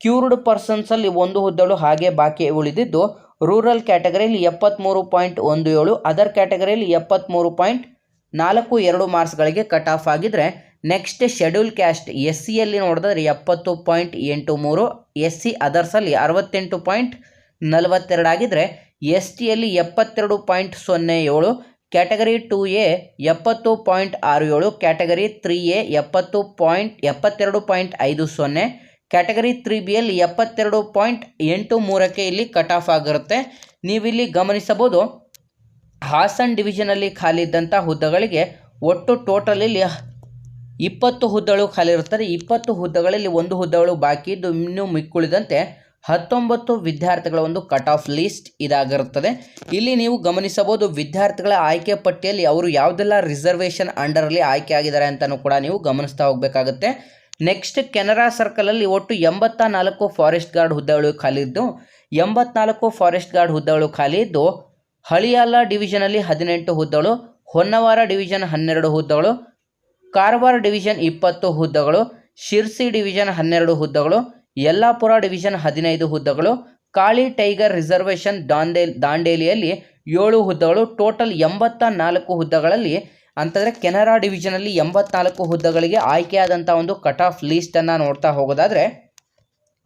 ಕ್ಯೂರ್ಡ್ ಪರ್ಸನ್ಸಲ್ಲಿ ಒಂದು ಹುದ್ದೆಗಳು ಹಾಗೆ ಬಾಕಿ ಉಳಿದಿದ್ದು ರೂರಲ್ ಕ್ಯಾಟಗರಿಯಲ್ಲಿ ಎಪ್ಪತ್ತ್ಮೂರು ಪಾಯಿಂಟ್ ಒಂದು ಏಳು ಅದರ್ ಕ್ಯಾಟಗರಿಯಲ್ಲಿ ಎಪ್ಪತ್ತ್ಮೂರು ಪಾಯಿಂಟ್ ನಾಲ್ಕು ಎರಡು ಮಾರ್ಕ್ಸ್ಗಳಿಗೆ ಕಟ್ ಆಫ್ ಆಗಿದ್ದರೆ ನೆಕ್ಸ್ಟ್ ಶೆಡ್ಯೂಲ್ ಕ್ಯಾಸ್ಟ್ ಎಸ್ ಸಿಯಲ್ಲಿ ನೋಡಿದ್ರೆ ಎಪ್ಪತ್ತು ಪಾಯಿಂಟ್ ಎಂಟು ಮೂರು ಎಸ್ ಸಿ ಅದರ್ಸಲ್ಲಿ ಅರವತ್ತೆಂಟು ಪಾಯಿಂಟ್ ನಲವತ್ತೆರಡು ಆಗಿದ್ದರೆ ಎಸ್ ಟಿಯಲ್ಲಿ ಎಪ್ಪತ್ತೆರಡು ಪಾಯಿಂಟ್ ಸೊನ್ನೆ ಏಳು ಕ್ಯಾಟಗರಿ ಟು ಎ ಎಪ್ಪತ್ತು ಪಾಯಿಂಟ್ ಆರು ಏಳು ಕ್ಯಾಟಗರಿ ತ್ರೀ ಎ ಎಪ್ಪತ್ತು ಪಾಯಿಂಟ್ ಎಪ್ಪತ್ತೆರಡು ಪಾಯಿಂಟ್ ಐದು ಸೊನ್ನೆ ಕ್ಯಾಟಗರಿ ತ್ರೀ ಬಿಯಲ್ಲಿ ಎಪ್ಪತ್ತೆರಡು ಪಾಯಿಂಟ್ ಎಂಟು ಮೂರಕ್ಕೆ ಇಲ್ಲಿ ಕಟ್ ಆಫ್ ಆಗಿರುತ್ತೆ. ನೀವಿಲ್ಲಿ ಗಮನಿಸಬಹುದು, ಹಾಸನ್ ಡಿವಿಷನಲ್ಲಿ ಖಾಲಿ ಇದ್ದಂಥ ಹುದ್ದೆಗಳಿಗೆ ಒಟ್ಟು ಟೋಟಲ್ ಇಲ್ಲಿ ಇಪ್ಪತ್ತು ಹುದ್ದೆಗಳು ಖಾಲಿ ಇರುತ್ತದೆ. ಇಪ್ಪತ್ತು ಹುದ್ದೆಗಳಲ್ಲಿ ಒಂದು ಹುದ್ದೆಗಳು ಬಾಕಿ ಇದ್ದು ಇನ್ನೂ ಮಿಕ್ಕುಳಿದಂತೆ ಹತ್ತೊಂಬತ್ತು ವಿದ್ಯಾರ್ಥಿಗಳ ಒಂದು ಕಟ್ ಆಫ್ ಲಿಸ್ಟ್ ಇದಾಗಿರುತ್ತದೆ. ಇಲ್ಲಿ ನೀವು ಗಮನಿಸಬಹುದು, ವಿದ್ಯಾರ್ಥಿಗಳ ಆಯ್ಕೆ ಪಟ್ಟಿಯಲ್ಲಿ ಅವರು ಯಾವುದೆಲ್ಲ ರಿಸರ್ವೇಷನ್ ಅಂಡರಲ್ಲಿ ಆಯ್ಕೆ ಆಗಿದ್ದಾರೆ ಅಂತಲೂ ಕೂಡ ನೀವು ಗಮನಿಸ್ತಾ ಹೋಗಬೇಕಾಗುತ್ತೆ. ನೆಕ್ಸ್ಟ್ ಕೆನರಾ ಸರ್ಕಲಲ್ಲಿ ಒಟ್ಟು ಎಂಬತ್ತ ನಾಲ್ಕು ಫಾರೆಸ್ಟ್ ಗಾರ್ಡ್ ಹುದ್ದೆಗಳು ಖಾಲಿ ಇದ್ದು, ಎಂಬತ್ನಾಲ್ಕು ಫಾರೆಸ್ಟ್ ಗಾರ್ಡ್ ಹುದ್ದೆಗಳು ಖಾಲಿ ಇದ್ದು ಹಳಿಯಾಲ ಡಿವಿಷನಲ್ಲಿ ಹದಿನೆಂಟು ಹುದ್ದೆಗಳು, ಹೊನ್ನವಾರ ಡಿವಿಷನ್ ಹನ್ನೆರಡು ಹುದ್ದೆಗಳು ಕಾರವಾರ ಡಿವಿಷನ್ ಇಪ್ಪತ್ತು ಹುದ್ದೆಗಳು, ಶಿರ್ಸಿ ಡಿವಿಷನ್ ಹನ್ನೆರಡು ಹುದ್ದೆಗಳು, ಯಲ್ಲಾಪುರ ಡಿವಿಷನ್ ಹದಿನೈದು ಹುದ್ದೆಗಳು, ಕಾಳಿ ಟೈಗರ್ ರಿಸರ್ವೇಷನ್ ದಾಂಡೇ, ದಾಂಡೇಲಿಯಲ್ಲಿ ಏಳು ಹುದ್ದೆಗಳು, ಟೋಟಲ್ ಎಂಬತ್ತ ನಾಲ್ಕು ಹುದ್ದೆಗಳಲ್ಲಿ, ಅಂತಂದರೆ ಕೆನರಾ ಡಿವಿಷನಲ್ಲಿ ಎಂಬತ್ನಾಲ್ಕು ಹುದ್ದೆಗಳಿಗೆ ಆಯ್ಕೆಯಾದಂಥ ಒಂದು ಕಟ್ ಆಫ್ ಲೀಸ್ಟನ್ನು ನೋಡ್ತಾ ಹೋಗೋದಾದರೆ,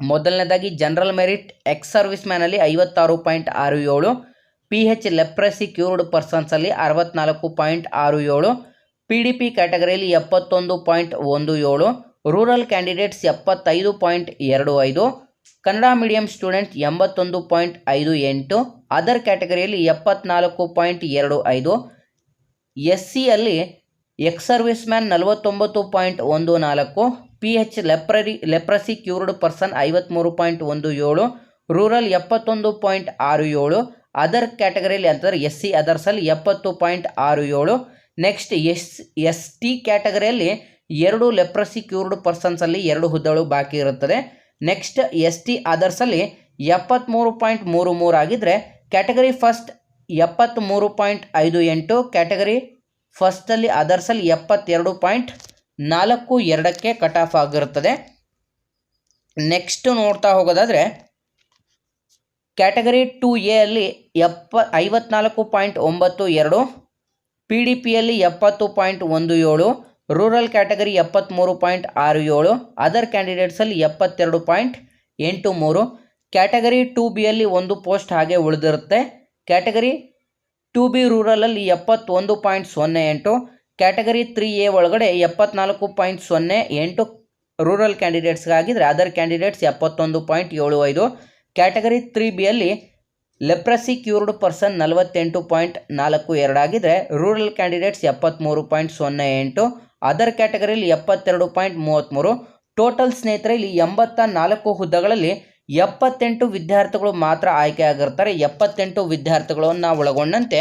ಮೊದಲನೇದಾಗಿ ಜನರಲ್ ಮೆರಿಟ್ ಎಕ್ಸ್ ಸರ್ವಿಸ್ ಮ್ಯಾನಲ್ಲಿ ಐವತ್ತಾರು ಪಾಯಿಂಟ್ ಆರು ಏಳು, ಪಿ ಎಚ್ ಲೆಪ್ರೆಸಿ ಕ್ಯೂರ್ಡ್ ಪರ್ಸನ್ಸಲ್ಲಿ ಅರವತ್ನಾಲ್ಕು ಪಾಯಿಂಟ್ ಆರು ಏಳು ಪಿ ಡಿ ಪಿ ಕ್ಯಾಟಗರಿಯಲ್ಲಿ ಎಪ್ಪತ್ತೊಂದು ಪಾಯಿಂಟ್ ಒಂದು ಏಳು ರೂರಲ್ ಕ್ಯಾಂಡಿಡೇಟ್ಸ್ ಎಪ್ಪತ್ತೈದು ಪಾಯಿಂಟ್ ಎರಡು ಐದು ಕನ್ನಡ ಮೀಡಿಯಂ ಸ್ಟೂಡೆಂಟ್ ಎಂಬತ್ತೊಂದು ಪಾಯಿಂಟ್ ಐದು ಎಂಟು ಅದರ್ ಕ್ಯಾಟಗರಿಯಲ್ಲಿ ಎಪ್ಪತ್ನಾಲ್ಕು ಪಾಯಿಂಟ್ ಎರಡು ಐದು ಎಸ್ ಸಿಯಲ್ಲಿ ಎಕ್ಸ್ ಸರ್ವಿಸ್ ಮ್ಯಾನ್ ನಲವತ್ತೊಂಬತ್ತು ಪಾಯಿಂಟ್ ಒಂದು ನಾಲ್ಕು ಪಿ ಎಚ್ ಲೆಪ್ರರಿ ಲೆಪ್ರಸಿ ಕ್ಯೂರ್ಡ್ ಪರ್ಸನ್ ಐವತ್ತ್ಮೂರು ಪಾಯಿಂಟ್ ಒಂದು ಏಳು ರೂರಲ್ ಎಪ್ಪತ್ತೊಂದು ಪಾಯಿಂಟ್ ಆರು ಏಳು ಅದರ್ ಕ್ಯಾಟಗರಿಯಲ್ಲಿ ಅಂತಂದರೆ ಎಸ್ ಸಿ ಅದರ್ಸಲ್ಲಿ ಎಪ್ಪತ್ತು ಪಾಯಿಂಟ್ ಆರು ಏಳು ನೆಕ್ಸ್ಟ್ ಎಸ್ ಎಸ್ ಟಿ ಕ್ಯಾಟಗರಿಯಲ್ಲಿ ಎರಡು ಲೆಪ್ರಸಿ ಕ್ಯೂರ್ಡ್ ಪರ್ಸನ್ಸಲ್ಲಿ ಎರಡು ಹುದ್ದೆಗಳು ಬಾಕಿ ಇರುತ್ತದೆ. ನೆಕ್ಸ್ಟ್ ಎಸ್ ಟಿ ಅದರ್ಸಲ್ಲಿ ಎಪ್ಪತ್ತ್ಮೂರು ಪಾಯಿಂಟ್ ಮೂರು ಮೂರು ಆಗಿದ್ದರೆ ಕ್ಯಾಟಗರಿ ಫಸ್ಟ್ ಎಪ್ಪತ್ತ್ಮೂರು ಪಾಯಿಂಟ್ ಐದು ಎಂಟು ಕ್ಯಾಟಗರಿ ಫಸ್ಟಲ್ಲಿ ಅದರ್ಸಲ್ಲಿ ಎಪ್ಪತ್ತೆರಡು ಪಾಯಿಂಟ್ ನಾಲ್ಕು ಎರಡಕ್ಕೆ ಕಟ್ ಆಫ್ ಆಗಿರುತ್ತದೆ. ನೆಕ್ಸ್ಟ್ ನೋಡ್ತಾ ಹೋಗೋದಾದರೆ ಕ್ಯಾಟಗರಿ ಟು ಎ ಅಲ್ಲಿ ಎಪ್ಪ, ಐವತ್ನಾಲ್ಕು ಪಾಯಿಂಟ್ ಒಂಬತ್ತು ಎರಡು ಪಿ ಡಿ ಪಿಯಲ್ಲಿ ಎಪ್ಪತ್ತು ಪಾಯಿಂಟ್ ಒಂದು ಏಳು ರೂರಲ್ ಕ್ಯಾಟಗರಿ ಎಪ್ಪತ್ತ್ಮೂರು ಪಾಯಿಂಟ್ ಆರು ಏಳು ಅದರ್ ಕ್ಯಾಂಡಿಡೇಟ್ಸಲ್ಲಿ ಎಪ್ಪತ್ತೆರಡು ಪಾಯಿಂಟ್ ಎಂಟು ಮೂರು ಕ್ಯಾಟಗರಿ ಟು ಬಿಯಲ್ಲಿ ಒಂದು ಪೋಸ್ಟ್ ಹಾಗೆ ಉಳಿದಿರುತ್ತೆ. ಕ್ಯಾಟಗರಿ ಟು ಬಿ ರೂರಲಲ್ಲಿ ಎಪ್ಪತ್ತೊಂದು ಪಾಯಿಂಟ್ ಸೊನ್ನೆ ಎಂಟು ಕ್ಯಾಟಗರಿ ತ್ರೀ ಎ ಒಳಗಡೆ ಎಪ್ಪತ್ನಾಲ್ಕು ಪಾಯಿಂಟ್ ಸೊನ್ನೆ ಎಂಟು ರೂರಲ್ ಕ್ಯಾಂಡಿಡೇಟ್ಸ್ಗಾಗಿದ್ದರೆ ಅದರ್ ಕ್ಯಾಂಡಿಡೇಟ್ಸ್ ಎಪ್ಪತ್ತೊಂದು ಪಾಯಿಂಟ್ ಏಳು ಐದು ಕ್ಯಾಟಗರಿ ತ್ರೀ ಬಿಯಲ್ಲಿ ಲೆಪ್ರಸಿ ಕ್ಯೂರ್ಡ್ ಪರ್ಸನ್ ನಲವತ್ತೆಂಟು ಪಾಯಿಂಟ್ ನಾಲ್ಕು ಎರಡಾಗಿದ್ದರೆ ರೂರಲ್ ಕ್ಯಾಂಡಿಡೇಟ್ಸ್ ಎಪ್ಪತ್ತ್ಮೂರು ಪಾಯಿಂಟ್ ಸೊನ್ನೆ ಎಂಟು, ಅದರ್ ಕ್ಯಾಟಗರಿಯಲ್ಲಿ ಎಪ್ಪತ್ತೆರಡು ಪಾಯಿಂಟ್ ಮೂವತ್ತ್ಮೂರು ಟೋಟಲ್ ಸ್ನೇಹಿತರೆ ಇಲ್ಲಿ ಎಂಬತ್ತ ನಾಲ್ಕು ಹುದ್ದೆಗಳಲ್ಲಿ ಎಪ್ಪತ್ತೆಂಟು ವಿದ್ಯಾರ್ಥಿಗಳು ಮಾತ್ರ ಆಯ್ಕೆಯಾಗಿರ್ತಾರೆ. ಎಪ್ಪತ್ತೆಂಟು ವಿದ್ಯಾರ್ಥಿಗಳನ್ನು ಒಳಗೊಂಡಂತೆ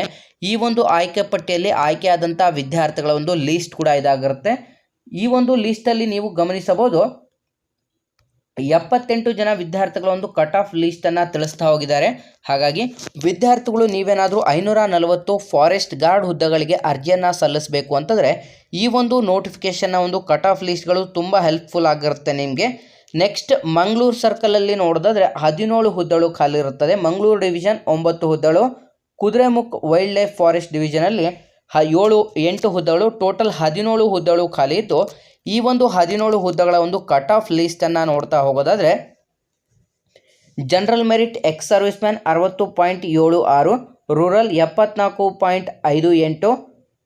ಈ ಒಂದು ಆಯ್ಕೆ ಪಟ್ಟಿಯಲ್ಲಿ ಆಯ್ಕೆಯಾದಂಥ ವಿದ್ಯಾರ್ಥಿಗಳ ಒಂದು ಲೀಸ್ಟ್ ಕೂಡ ಇದಾಗಿರುತ್ತೆ. ಈ ಒಂದು ಲೀಸ್ಟಲ್ಲಿ ನೀವು ಗಮನಿಸಬಹುದು ಎಪ್ಪತ್ತೆಂಟು ಜನ ವಿದ್ಯಾರ್ಥಿಗಳ ಒಂದು ಕಟ್ ಆಫ್ ಲೀಸ್ಟನ್ನು ತಿಳಿಸ್ತಾ ಹೋಗಿದ್ದಾರೆ. ಹಾಗಾಗಿ ವಿದ್ಯಾರ್ಥಿಗಳು ನೀವೇನಾದರೂ ಐನೂರ ನಲವತ್ತು ಫಾರೆಸ್ಟ್ ಗಾರ್ಡ್ ಹುದ್ದೆಗಳಿಗೆ ಅರ್ಜಿಯನ್ನು ಸಲ್ಲಿಸಬೇಕು ಅಂತಂದರೆ ಈ ಒಂದು ನೋಟಿಫಿಕೇಷನ್ನ ಒಂದು ಕಟ್ ಆಫ್ ಲೀಸ್ಟ್ಗಳು ತುಂಬ ಹೆಲ್ಪ್ಫುಲ್ ಆಗಿರುತ್ತೆ ನಿಮಗೆ. ನೆಕ್ಸ್ಟ್ ಮಂಗಳೂರು ಸರ್ಕಲಲ್ಲಿ ನೋಡೋದಾದ್ರೆ ಹದಿನೇಳು ಹುದ್ದೆಗಳು ಖಾಲಿ ಇರುತ್ತದೆ. ಮಂಗಳೂರು ಡಿವಿಷನ್ ಒಂಬತ್ತು ಹುದ್ದೆಗಳು, ಕುದುರೆಮುಖ್ ವೈಲ್ಡ್ ಲೈಫ್ ಫಾರೆಸ್ಟ್ ಡಿವಿಷನಲ್ಲಿ ಹ ಏಳು ಎಂಟು ಹುದ್ದೆಗಳು ಟೋಟಲ್ ಹದಿನೇಳು ಹುದ್ದೆಗಳು ಖಾಲಿ ಇದ್ದು ಈ ಒಂದು ಹದಿನೇಳು ಹುದ್ದೆಗಳ ಒಂದು ಕಟ್ ಆಫ್ ಲೀಸ್ಟನ್ನು ನೋಡ್ತಾ ಹೋಗೋದಾದರೆ general merit ex service man ಅರವತ್ತು ಪಾಯಿಂಟ್ ಏಳು ಆರು ರೂರಲ್ ಎಪ್ಪತ್ನಾಲ್ಕು ಪಾಯಿಂಟ್ ಐದು ಎಂಟು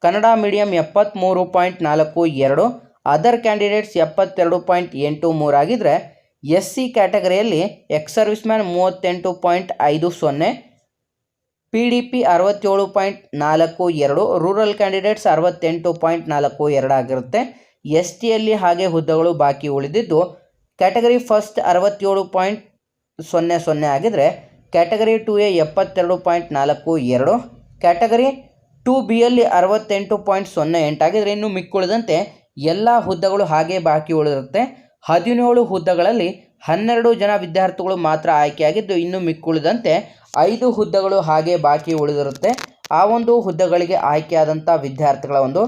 ಕನ್ನಡ ಮೀಡಿಯಂ ಎಪ್ಪತ್ತ್ಮೂರು ಪಾಯಿಂಟ್ ನಾಲ್ಕು ಎರಡು ಅದರ್ ಕ್ಯಾಂಡಿಡೇಟ್ಸ್ ಎಪ್ಪತ್ತೆರಡು ಪಾಯಿಂಟ್ ಎಂಟು ಮೂರಾಗಿದ್ದರೆ ಎಸ್ ಸಿ ಕ್ಯಾಟಗರಿಯಲ್ಲಿ ಎಕ್ಸ್ ಸರ್ವಿಸ್ ಮ್ಯಾನ್ ಮೂವತ್ತೆಂಟು ಪಾಯಿಂಟ್ ಐದು ಸೊನ್ನೆ ಪಿ ಡಿ ಪಿ ಅರವತ್ತೇಳು ಪಾಯಿಂಟ್ ನಾಲ್ಕು ಎರಡು ರೂರಲ್ ಕ್ಯಾಂಡಿಡೇಟ್ಸ್ ಅರವತ್ತೆಂಟು ಪಾಯಿಂಟ್ ನಾಲ್ಕು ಎರಡು ಆಗಿರುತ್ತೆ. ಎಸ್ ಟಿಯಲ್ಲಿ ಹಾಗೆ ಹುದ್ದೆಗಳು ಬಾಕಿ ಉಳಿದಿದ್ದು, ಕ್ಯಾಟಗರಿ ಫಸ್ಟ್ ಅರವತ್ತೇಳು ಪಾಯಿಂಟ್ ಸೊನ್ನೆ ಸೊನ್ನೆ ಆಗಿದ್ದರೆ ಕ್ಯಾಟಗರಿ ಟು ಎ ಎಪ್ಪತ್ತೆರಡು ಪಾಯಿಂಟ್ ನಾಲ್ಕು ಎರಡು, ಕ್ಯಾಟಗರಿ ಟು ಬಿಯಲ್ಲಿ ಅರವತ್ತೆಂಟು ಪಾಯಿಂಟ್ ಸೊನ್ನೆ ಎಂಟಾಗಿದ್ದರೆ ಇನ್ನು ಮಿಕ್ಕುಳಿದಂತೆ ಎಲ್ಲ ಹುದ್ದೆಗಳು ಹಾಗೆ ಬಾಕಿ ಉಳಿದಿರುತ್ತೆ. ಹದಿನೇಳು ಹುದ್ದೆಗಳಲ್ಲಿ ಹನ್ನೆರಡು ಜನ ವಿದ್ಯಾರ್ಥಿಗಳು ಮಾತ್ರ ಆಯ್ಕೆಯಾಗಿದ್ದು ಇನ್ನು ಮಿಕ್ಕುಳಿದಂತೆ ಐದು ಹುದ್ದೆಗಳು ಹಾಗೆ ಬಾಕಿ ಉಳಿದಿರುತ್ತೆ. ಆ ಒಂದು ಹುದ್ದೆಗಳಿಗೆ ಆಯ್ಕೆಯಾದಂಥ ವಿದ್ಯಾರ್ಥಿಗಳ ಒಂದು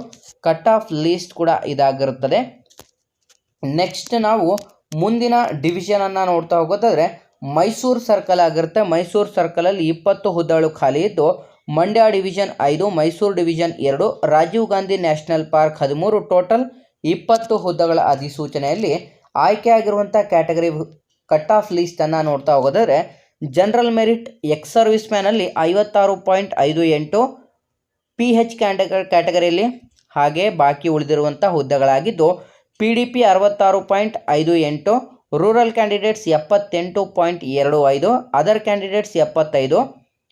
ಕಟ್ ಆಫ್ ಲೀಸ್ಟ್ ಕೂಡ ಇದಾಗಿರುತ್ತದೆ. ನೆಕ್ಸ್ಟ್ ನಾವು ಮುಂದಿನ ಡಿವಿಷನನ್ನು ನೋಡ್ತಾ ಹೋಗೋದಾದರೆ, ಮೈಸೂರು ಸರ್ಕಲ್ ಆಗಿರುತ್ತೆ. ಮೈಸೂರು ಸರ್ಕಲಲ್ಲಿ ಇಪ್ಪತ್ತು ಹುದ್ದೆಗಳು ಖಾಲಿ ಇದ್ದು, ಮಂಡ್ಯ ಡಿವಿಷನ್ ಐದು, ಮೈಸೂರು ಡಿವಿಷನ್ ಎರಡು, ರಾಜೀವ್ ಗಾಂಧಿ ನ್ಯಾಷನಲ್ ಪಾರ್ಕ್ ಹದಿಮೂರು, ಟೋಟಲ್ ಇಪ್ಪತ್ತು ಹುದ್ದೆಗಳ ಅಧಿಸೂಚನೆಯಲ್ಲಿ ಆಯ್ಕೆಯಾಗಿರುವಂಥ ಕ್ಯಾಟಗರಿ ಕಟ್ ಆಫ್ ಲೀಸ್ಟನ್ನು ನೋಡ್ತಾ ಹೋಗೋದಾದರೆ ಜನರಲ್ ಮೆರಿಟ್ ಎಕ್ಸ್ ಸರ್ವಿಸ್ ಮ್ಯಾನಲ್ಲಿ ಐವತ್ತಾರು ಪಾಯಿಂಟ್ ಐದು ಎಂಟು ಪಿ ಹೆಚ್ ಕ್ಯಾಟಗ, ಕ್ಯಾಟಗರಿಯಲ್ಲಿ ಹಾಗೆ ಬಾಕಿ ಉಳಿದಿರುವಂಥ ಹುದ್ದೆಗಳಾಗಿದ್ದು, ಪಿ ಡಿ ಪಿ ಅರವತ್ತಾರು ಪಾಯಿಂಟ್ ಐದು ಎಂಟು, ರೂರಲ್ ಕ್ಯಾಂಡಿಡೇಟ್ಸ್ ಎಪ್ಪತ್ತೆಂಟು ಪಾಯಿಂಟ್ ಎರಡು ಐದು, ಅದರ್ ಕ್ಯಾಂಡಿಡೇಟ್ಸ್ ಎಪ್ಪತ್ತೈದು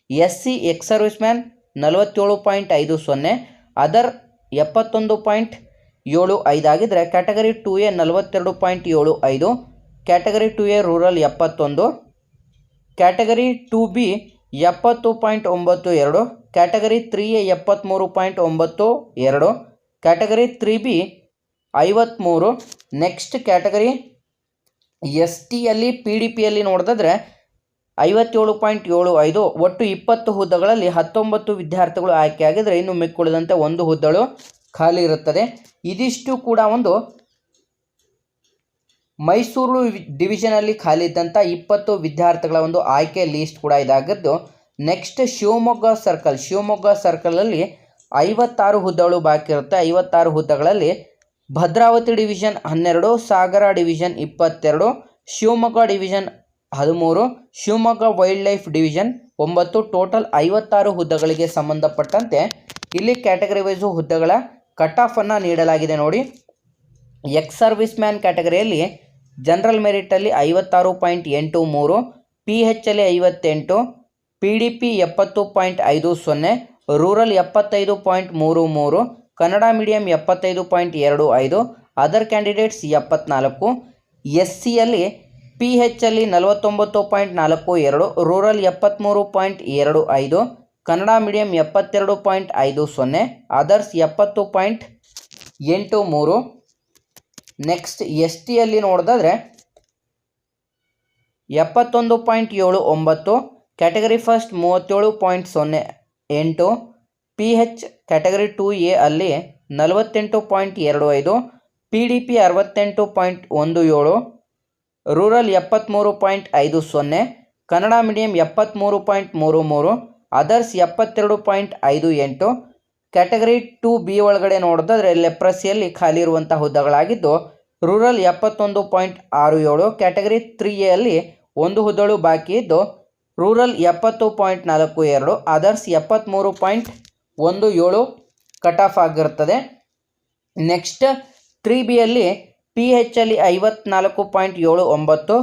S C ex service man ನಲವತ್ತೇಳು ಪಾಯಿಂಟ್ ಐದು ಸೊನ್ನೆ, ಅದರ್ ಎಪ್ಪತ್ತೊಂದು ಪಾಯಿಂಟ್ ಏಳು ಐದಾಗಿದ್ದರೆ ಕ್ಯಾಟಗರಿ ಟು ಎ ನಲವತ್ತೆರಡು ಪಾಯಿಂಟ್ ಏಳು ಐದು, ಕ್ಯಾಟಗರಿ ಟು ಎ ರೂರಲ್ ಎಪ್ಪತ್ತೊಂದು ಕ್ಯಾಟಗರಿ ಟು ಬಿ ಎಪ್ಪತ್ತು ಪಾಯಿಂಟ್ ಒಂಬತ್ತು ಎರಡು, ಕ್ಯಾಟಗರಿ ತ್ರೀ ಎ ಎಪ್ಪತ್ತ್ಮೂರು ಪಾಯಿಂಟ್ ಒಂಬತ್ತು ಎರಡು, ಕ್ಯಾಟಗರಿ ತ್ರೀ ಬಿ ಐವತ್ತ್ಮೂರು ನೆಕ್ಸ್ಟ್ ಕ್ಯಾಟಗರಿ ಎಸ್ ಟಿಯಲ್ಲಿ ಪಿ ಡಿ ಪಿಯಲ್ಲಿ ನೋಡಿದ್ರೆ ಐವತ್ತೇಳು ಪಾಯಿಂಟ್ ಏಳು ಐದು, ಒಟ್ಟು ಇಪ್ಪತ್ತು ಹುದ್ದೆಗಳಲ್ಲಿ ಹತ್ತೊಂಬತ್ತು ವಿದ್ಯಾರ್ಥಿಗಳು ಆಯ್ಕೆಯಾಗಿದ್ದರೆ ಇನ್ನು ಮಿಕ್ಕುಳಿದಂತೆ ಒಂದು ಹುದ್ದೆಗಳು ಖಾಲಿ ಇರುತ್ತದೆ. ಇದಿಷ್ಟು ಕೂಡ ಒಂದು ಮೈಸೂರು ಡಿವಿಷನಲ್ಲಿ ಖಾಲಿ ಇದ್ದಂಥ ಇಪ್ಪತ್ತು ವಿದ್ಯಾರ್ಥಿಗಳ ಒಂದು ಆಯ್ಕೆ ಲೀಸ್ಟ್ ಕೂಡ ಇದಾಗಿದ್ದು, ನೆಕ್ಸ್ಟ್ ಶಿವಮೊಗ್ಗ ಸರ್ಕಲ್, ಶಿವಮೊಗ್ಗ ಸರ್ಕಲಲ್ಲಿ ಐವತ್ತಾರು ಹುದ್ದೆಗಳು ಬಾಕಿ ಇರುತ್ತೆ. ಐವತ್ತಾರು ಹುದ್ದೆಗಳಲ್ಲಿ ಭದ್ರಾವತಿ ಡಿವಿಷನ್ ಹನ್ನೆರಡು, ಸಾಗರ ಡಿವಿಷನ್ ಇಪ್ಪತ್ತೆರಡು, ಶಿವಮೊಗ್ಗ ಡಿವಿಷನ್ ಹದಿಮೂರು, ಶಿವಮೊಗ್ಗ ವೈಲ್ಡ್ ಲೈಫ್ ಡಿವಿಷನ್ ಒಂಬತ್ತು, ಟೋಟಲ್ ಐವತ್ತಾರು ಹುದ್ದೆಗಳಿಗೆ ಸಂಬಂಧಪಟ್ಟಂತೆ ಇಲ್ಲಿ ಕ್ಯಾಟಗರಿ ವೈಸು ಹುದ್ದೆಗಳ ಕಟ್ ಆಫನ್ನು ನೀಡಲಾಗಿದೆ ನೋಡಿ. ಎಕ್ಸ್ ಸರ್ವಿಸ್ ಮ್ಯಾನ್ ಕ್ಯಾಟಗರಿಯಲ್ಲಿ ಜನರಲ್ ಮೆರಿಟಲ್ಲಿ ಐವತ್ತಾರು ಪಾಯಿಂಟ್ ಎಂಟು ಮೂರು ಪಿ ಎಚ್ ಅಲ್ಲಿ ಐವತ್ತೆಂಟು ಪಿ ಡಿ ಪಿ ಎಪ್ಪತ್ತು ಪಾಯಿಂಟ್ ಐದು ಸೊನ್ನೆ ರೂರಲ್ ಎಪ್ಪತ್ತೈದು ಪಾಯಿಂಟ್ ಮೂರು ಮೂರು ಕನ್ನಡ ಮೀಡಿಯಂ ಎಪ್ಪತ್ತೈದು ಪಾಯಿಂಟ್ ಎರಡು ಐದು ಅದರ್ ಕ್ಯಾಂಡಿಡೇಟ್ಸ್ ಎಪ್ಪತ್ನಾಲ್ಕು ಎಸ್ ಸಿಯಲ್ಲಿ ಪಿ ಎಚ್ ಅಲ್ಲಿ ನಲವತ್ತೊಂಬತ್ತು ಪಾಯಿಂಟ್ ನಾಲ್ಕು ಎರಡು ರೂರಲ್ ಎಪ್ಪತ್ತ್ಮೂರು ಪಾಯಿಂಟ್ ಎರಡು ಐದು ಕನ್ನಡ ಮೀಡಿಯಂ ಎಪ್ಪತ್ತೆರಡು ಪಾಯಿಂಟ್ ಐದು ಸೊನ್ನೆ ಅದರ್ಸ್ ಎಪ್ಪತ್ತು ಪಾಯಿಂಟ್ ಎಂಟು ಮೂರು ನೆಕ್ಸ್ಟ್ ಎಸ್ ಟಿಯಲ್ಲಿ ನೋಡಿದ್ರೆ ಎಪ್ಪತ್ತೊಂದು ಪಾಯಿಂಟ್ ಏಳು ಒಂಬತ್ತು ಕ್ಯಾಟಗರಿ ಫಸ್ಟ್ ಮೂವತ್ತೇಳು ಪಾಯಿಂಟ್ ಸೊನ್ನೆ ಎಂಟು P H category two A ಅಲ್ಲಿ ನಲವತ್ತೆಂಟು ಪಾಯಿಂಟ್ ಎರಡು ಐದು ಪಿ ಡಿ ಪಿ ಅರವತ್ತೆಂಟು ಪಾಯಿಂಟ್ ಒಂದು ಏಳು ರೂರಲ್ ಎಪ್ಪತ್ತ್ಮೂರು ಪಾಯಿಂಟ್ ಐದು ಸೊನ್ನೆ, ಕನ್ನಡ ಮೀಡಿಯಂ ಎಪ್ಪತ್ತ್ಮೂರು ಪಾಯಿಂಟ್ ಮೂರು ಮೂರು ಅದರ್ಸ್ ಎಪ್ಪತ್ತೆರಡು ಪಾಯಿಂಟ್ ಐದು ಎಂಟು ಕ್ಯಾಟಗರಿ ಟು ಬಿ ಒಳಗಡೆ ನೋಡಿದ್ರೆ ಲೆಪ್ರಸಿಯಲ್ಲಿ ಖಾಲಿ ಇರುವಂಥ ಹುದ್ದೆಗಳಾಗಿದ್ದು, ರೂರಲ್ ಎಪ್ಪತ್ತೊಂದು ಪಾಯಿಂಟ್ ಆರು ಏಳು, ಕ್ಯಾಟಗರಿ ತ್ರೀ ಎಲ್ಲಿ ಒಂದು ಹುದ್ದಳು ಬಾಕಿ ಇದ್ದು, ರೂರಲ್ ಎಪ್ಪತ್ತು ಪಾಯಿಂಟ್ ನಾಲ್ಕು ಎರಡು, ಅದರ್ಸ್ ಎಪ್ಪತ್ತ್ಮೂರು ಪಾಯಿಂಟ್ ಒಂದು ಏಳು ಕಟ್ ಆಫ್ ಆಗಿರ್ತದೆ ನೆಕ್ಸ್ಟ್, ತ್ರೀ ಬಿಯಲ್ಲಿ ಪಿ ಎಚ್ ಅಲ್ಲಿ ಐವತ್ನಾಲ್ಕು ಪಾಯಿಂಟ್ ಏಳು ಒಂಬತ್ತು,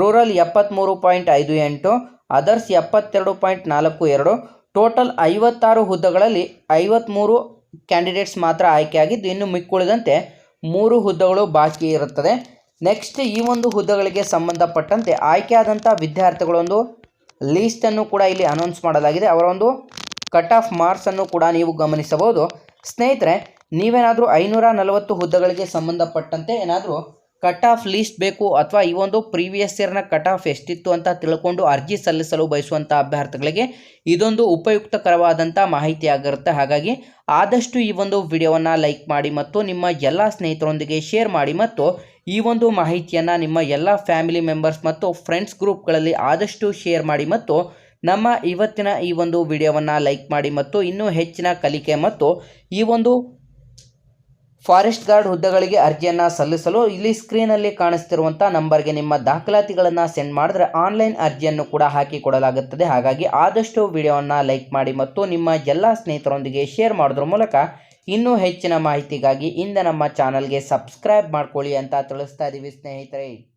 ರೂರಲ್ ಎಪ್ಪತ್ತ್ಮೂರು ಪಾಯಿಂಟ್ ಐದು ಎಂಟು, ಅದರ್ಸ್ ಎಪ್ಪತ್ತೆರಡು ಪಾಯಿಂಟ್ ನಾಲ್ಕು ಎರಡು ಟೋಟಲ್ ಐವತ್ತಾರು ಹುದ್ದೆಗಳಲ್ಲಿ ಐವತ್ತ್ಮೂರು ಕ್ಯಾಂಡಿಡೇಟ್ಸ್ ಮಾತ್ರ ಆಯ್ಕೆಯಾಗಿದ್ದು, ಇನ್ನು ಮಿಕ್ಕುಳಿದಂತೆ ಮೂರು ಹುದ್ದೆಗಳು ಬಾಕಿ ಇರುತ್ತದೆ. ನೆಕ್ಸ್ಟ್, ಈ ಒಂದು ಹುದ್ದೆಗಳಿಗೆ ಸಂಬಂಧಪಟ್ಟಂತೆ ಆಯ್ಕೆಯಾದಂಥ ವಿದ್ಯಾರ್ಥಿಗಳೊಂದು ಲೀಸ್ಟನ್ನು ಕೂಡ ಇಲ್ಲಿ ಅನೌನ್ಸ್ ಮಾಡಲಾಗಿದೆ. ಅವರ ಒಂದು ಕಟ್ ಆಫ್ ಮಾರ್ಕ್ಸನ್ನು ಕೂಡ ನೀವು ಗಮನಿಸಬಹುದು. ಸ್ನೇಹಿತರೆ, ನೀವೇನಾದರೂ ಐನೂರ ನಲವತ್ತು ಹುದ್ದೆಗಳಿಗೆ ಸಂಬಂಧಪಟ್ಟಂತೆ ಏನಾದರೂ ಕಟ್ ಆಫ್ ಲೀಸ್ಟ್ ಬೇಕು ಅಥವಾ ಈ ಒಂದು ಪ್ರೀವಿಯಸ್ ಇಯರ್ನ ಕಟ್ ಆಫ್ ಎಷ್ಟಿತ್ತು ಅಂತ ತಿಳ್ಕೊಂಡು ಅರ್ಜಿ ಸಲ್ಲಿಸಲು ಬಯಸುವಂಥ ಅಭ್ಯರ್ಥಿಗಳಿಗೆ ಇದೊಂದು ಉಪಯುಕ್ತಕರವಾದಂಥ ಮಾಹಿತಿ ಆಗಿರುತ್ತೆ ಹಾಗಾಗಿ ಆದಷ್ಟು ಈ ಒಂದು ವಿಡಿಯೋವನ್ನು ಲೈಕ್ ಮಾಡಿ ಮತ್ತು ನಿಮ್ಮ ಎಲ್ಲ ಸ್ನೇಹಿತರೊಂದಿಗೆ ಶೇರ್ ಮಾಡಿ ಮತ್ತು ಈ ಒಂದು ಮಾಹಿತಿಯನ್ನು ನಿಮ್ಮ ಎಲ್ಲ ಫ್ಯಾಮಿಲಿ ಮೆಂಬರ್ಸ್ ಮತ್ತು ಫ್ರೆಂಡ್ಸ್ ಗ್ರೂಪ್ಗಳಲ್ಲಿ ಆದಷ್ಟು ಶೇರ್ ಮಾಡಿ ಮತ್ತು ನಮ್ಮ ಇವತ್ತಿನ ಈ ಒಂದು ವಿಡಿಯೋವನ್ನು ಲೈಕ್ ಮಾಡಿ ಮತ್ತು ಇನ್ನೂ ಹೆಚ್ಚಿನ ಕಲಿಕೆ ಮತ್ತು ಈ ಒಂದು ಫಾರೆಸ್ಟ್ ಗಾರ್ಡ್ ಹುದ್ದೆಗಳಿಗೆ ಅರ್ಜಿಯನ್ನು ಸಲ್ಲಿಸಲು ಇಲ್ಲಿ ಸ್ಕ್ರೀನಲ್ಲಿ ಕಾಣಿಸ್ತಿರುವಂಥ ನಂಬರ್ಗೆ ನಿಮ್ಮ ದಾಖಲಾತಿಗಳನ್ನು ಸೆಂಡ್ ಮಾಡಿದ್ರೆ ಆನ್ಲೈನ್ ಅರ್ಜಿಯನ್ನು ಕೂಡ ಹಾಕಿ ಕೊಡಲಾಗುತ್ತದೆ. ಹಾಗಾಗಿ ಆದಷ್ಟು ವಿಡಿಯೋವನ್ನು ಲೈಕ್ ಮಾಡಿ ಮತ್ತು ನಿಮ್ಮ ಎಲ್ಲ ಸ್ನೇಹಿತರೊಂದಿಗೆ ಶೇರ್ ಮಾಡೋದ್ರ ಮೂಲಕ ಇನ್ನೂ ಹೆಚ್ಚಿನ ಮಾಹಿತಿಗಾಗಿ ಇಂದ ನಮ್ಮ ಚಾನಲ್ಗೆ ಸಬ್ಸ್ಕ್ರೈಬ್ ಮಾಡ್ಕೊಳ್ಳಿ ಅಂತ ತಿಳಿಸ್ತಾ ಇದ್ದೀವಿ ಸ್ನೇಹಿತರೆ.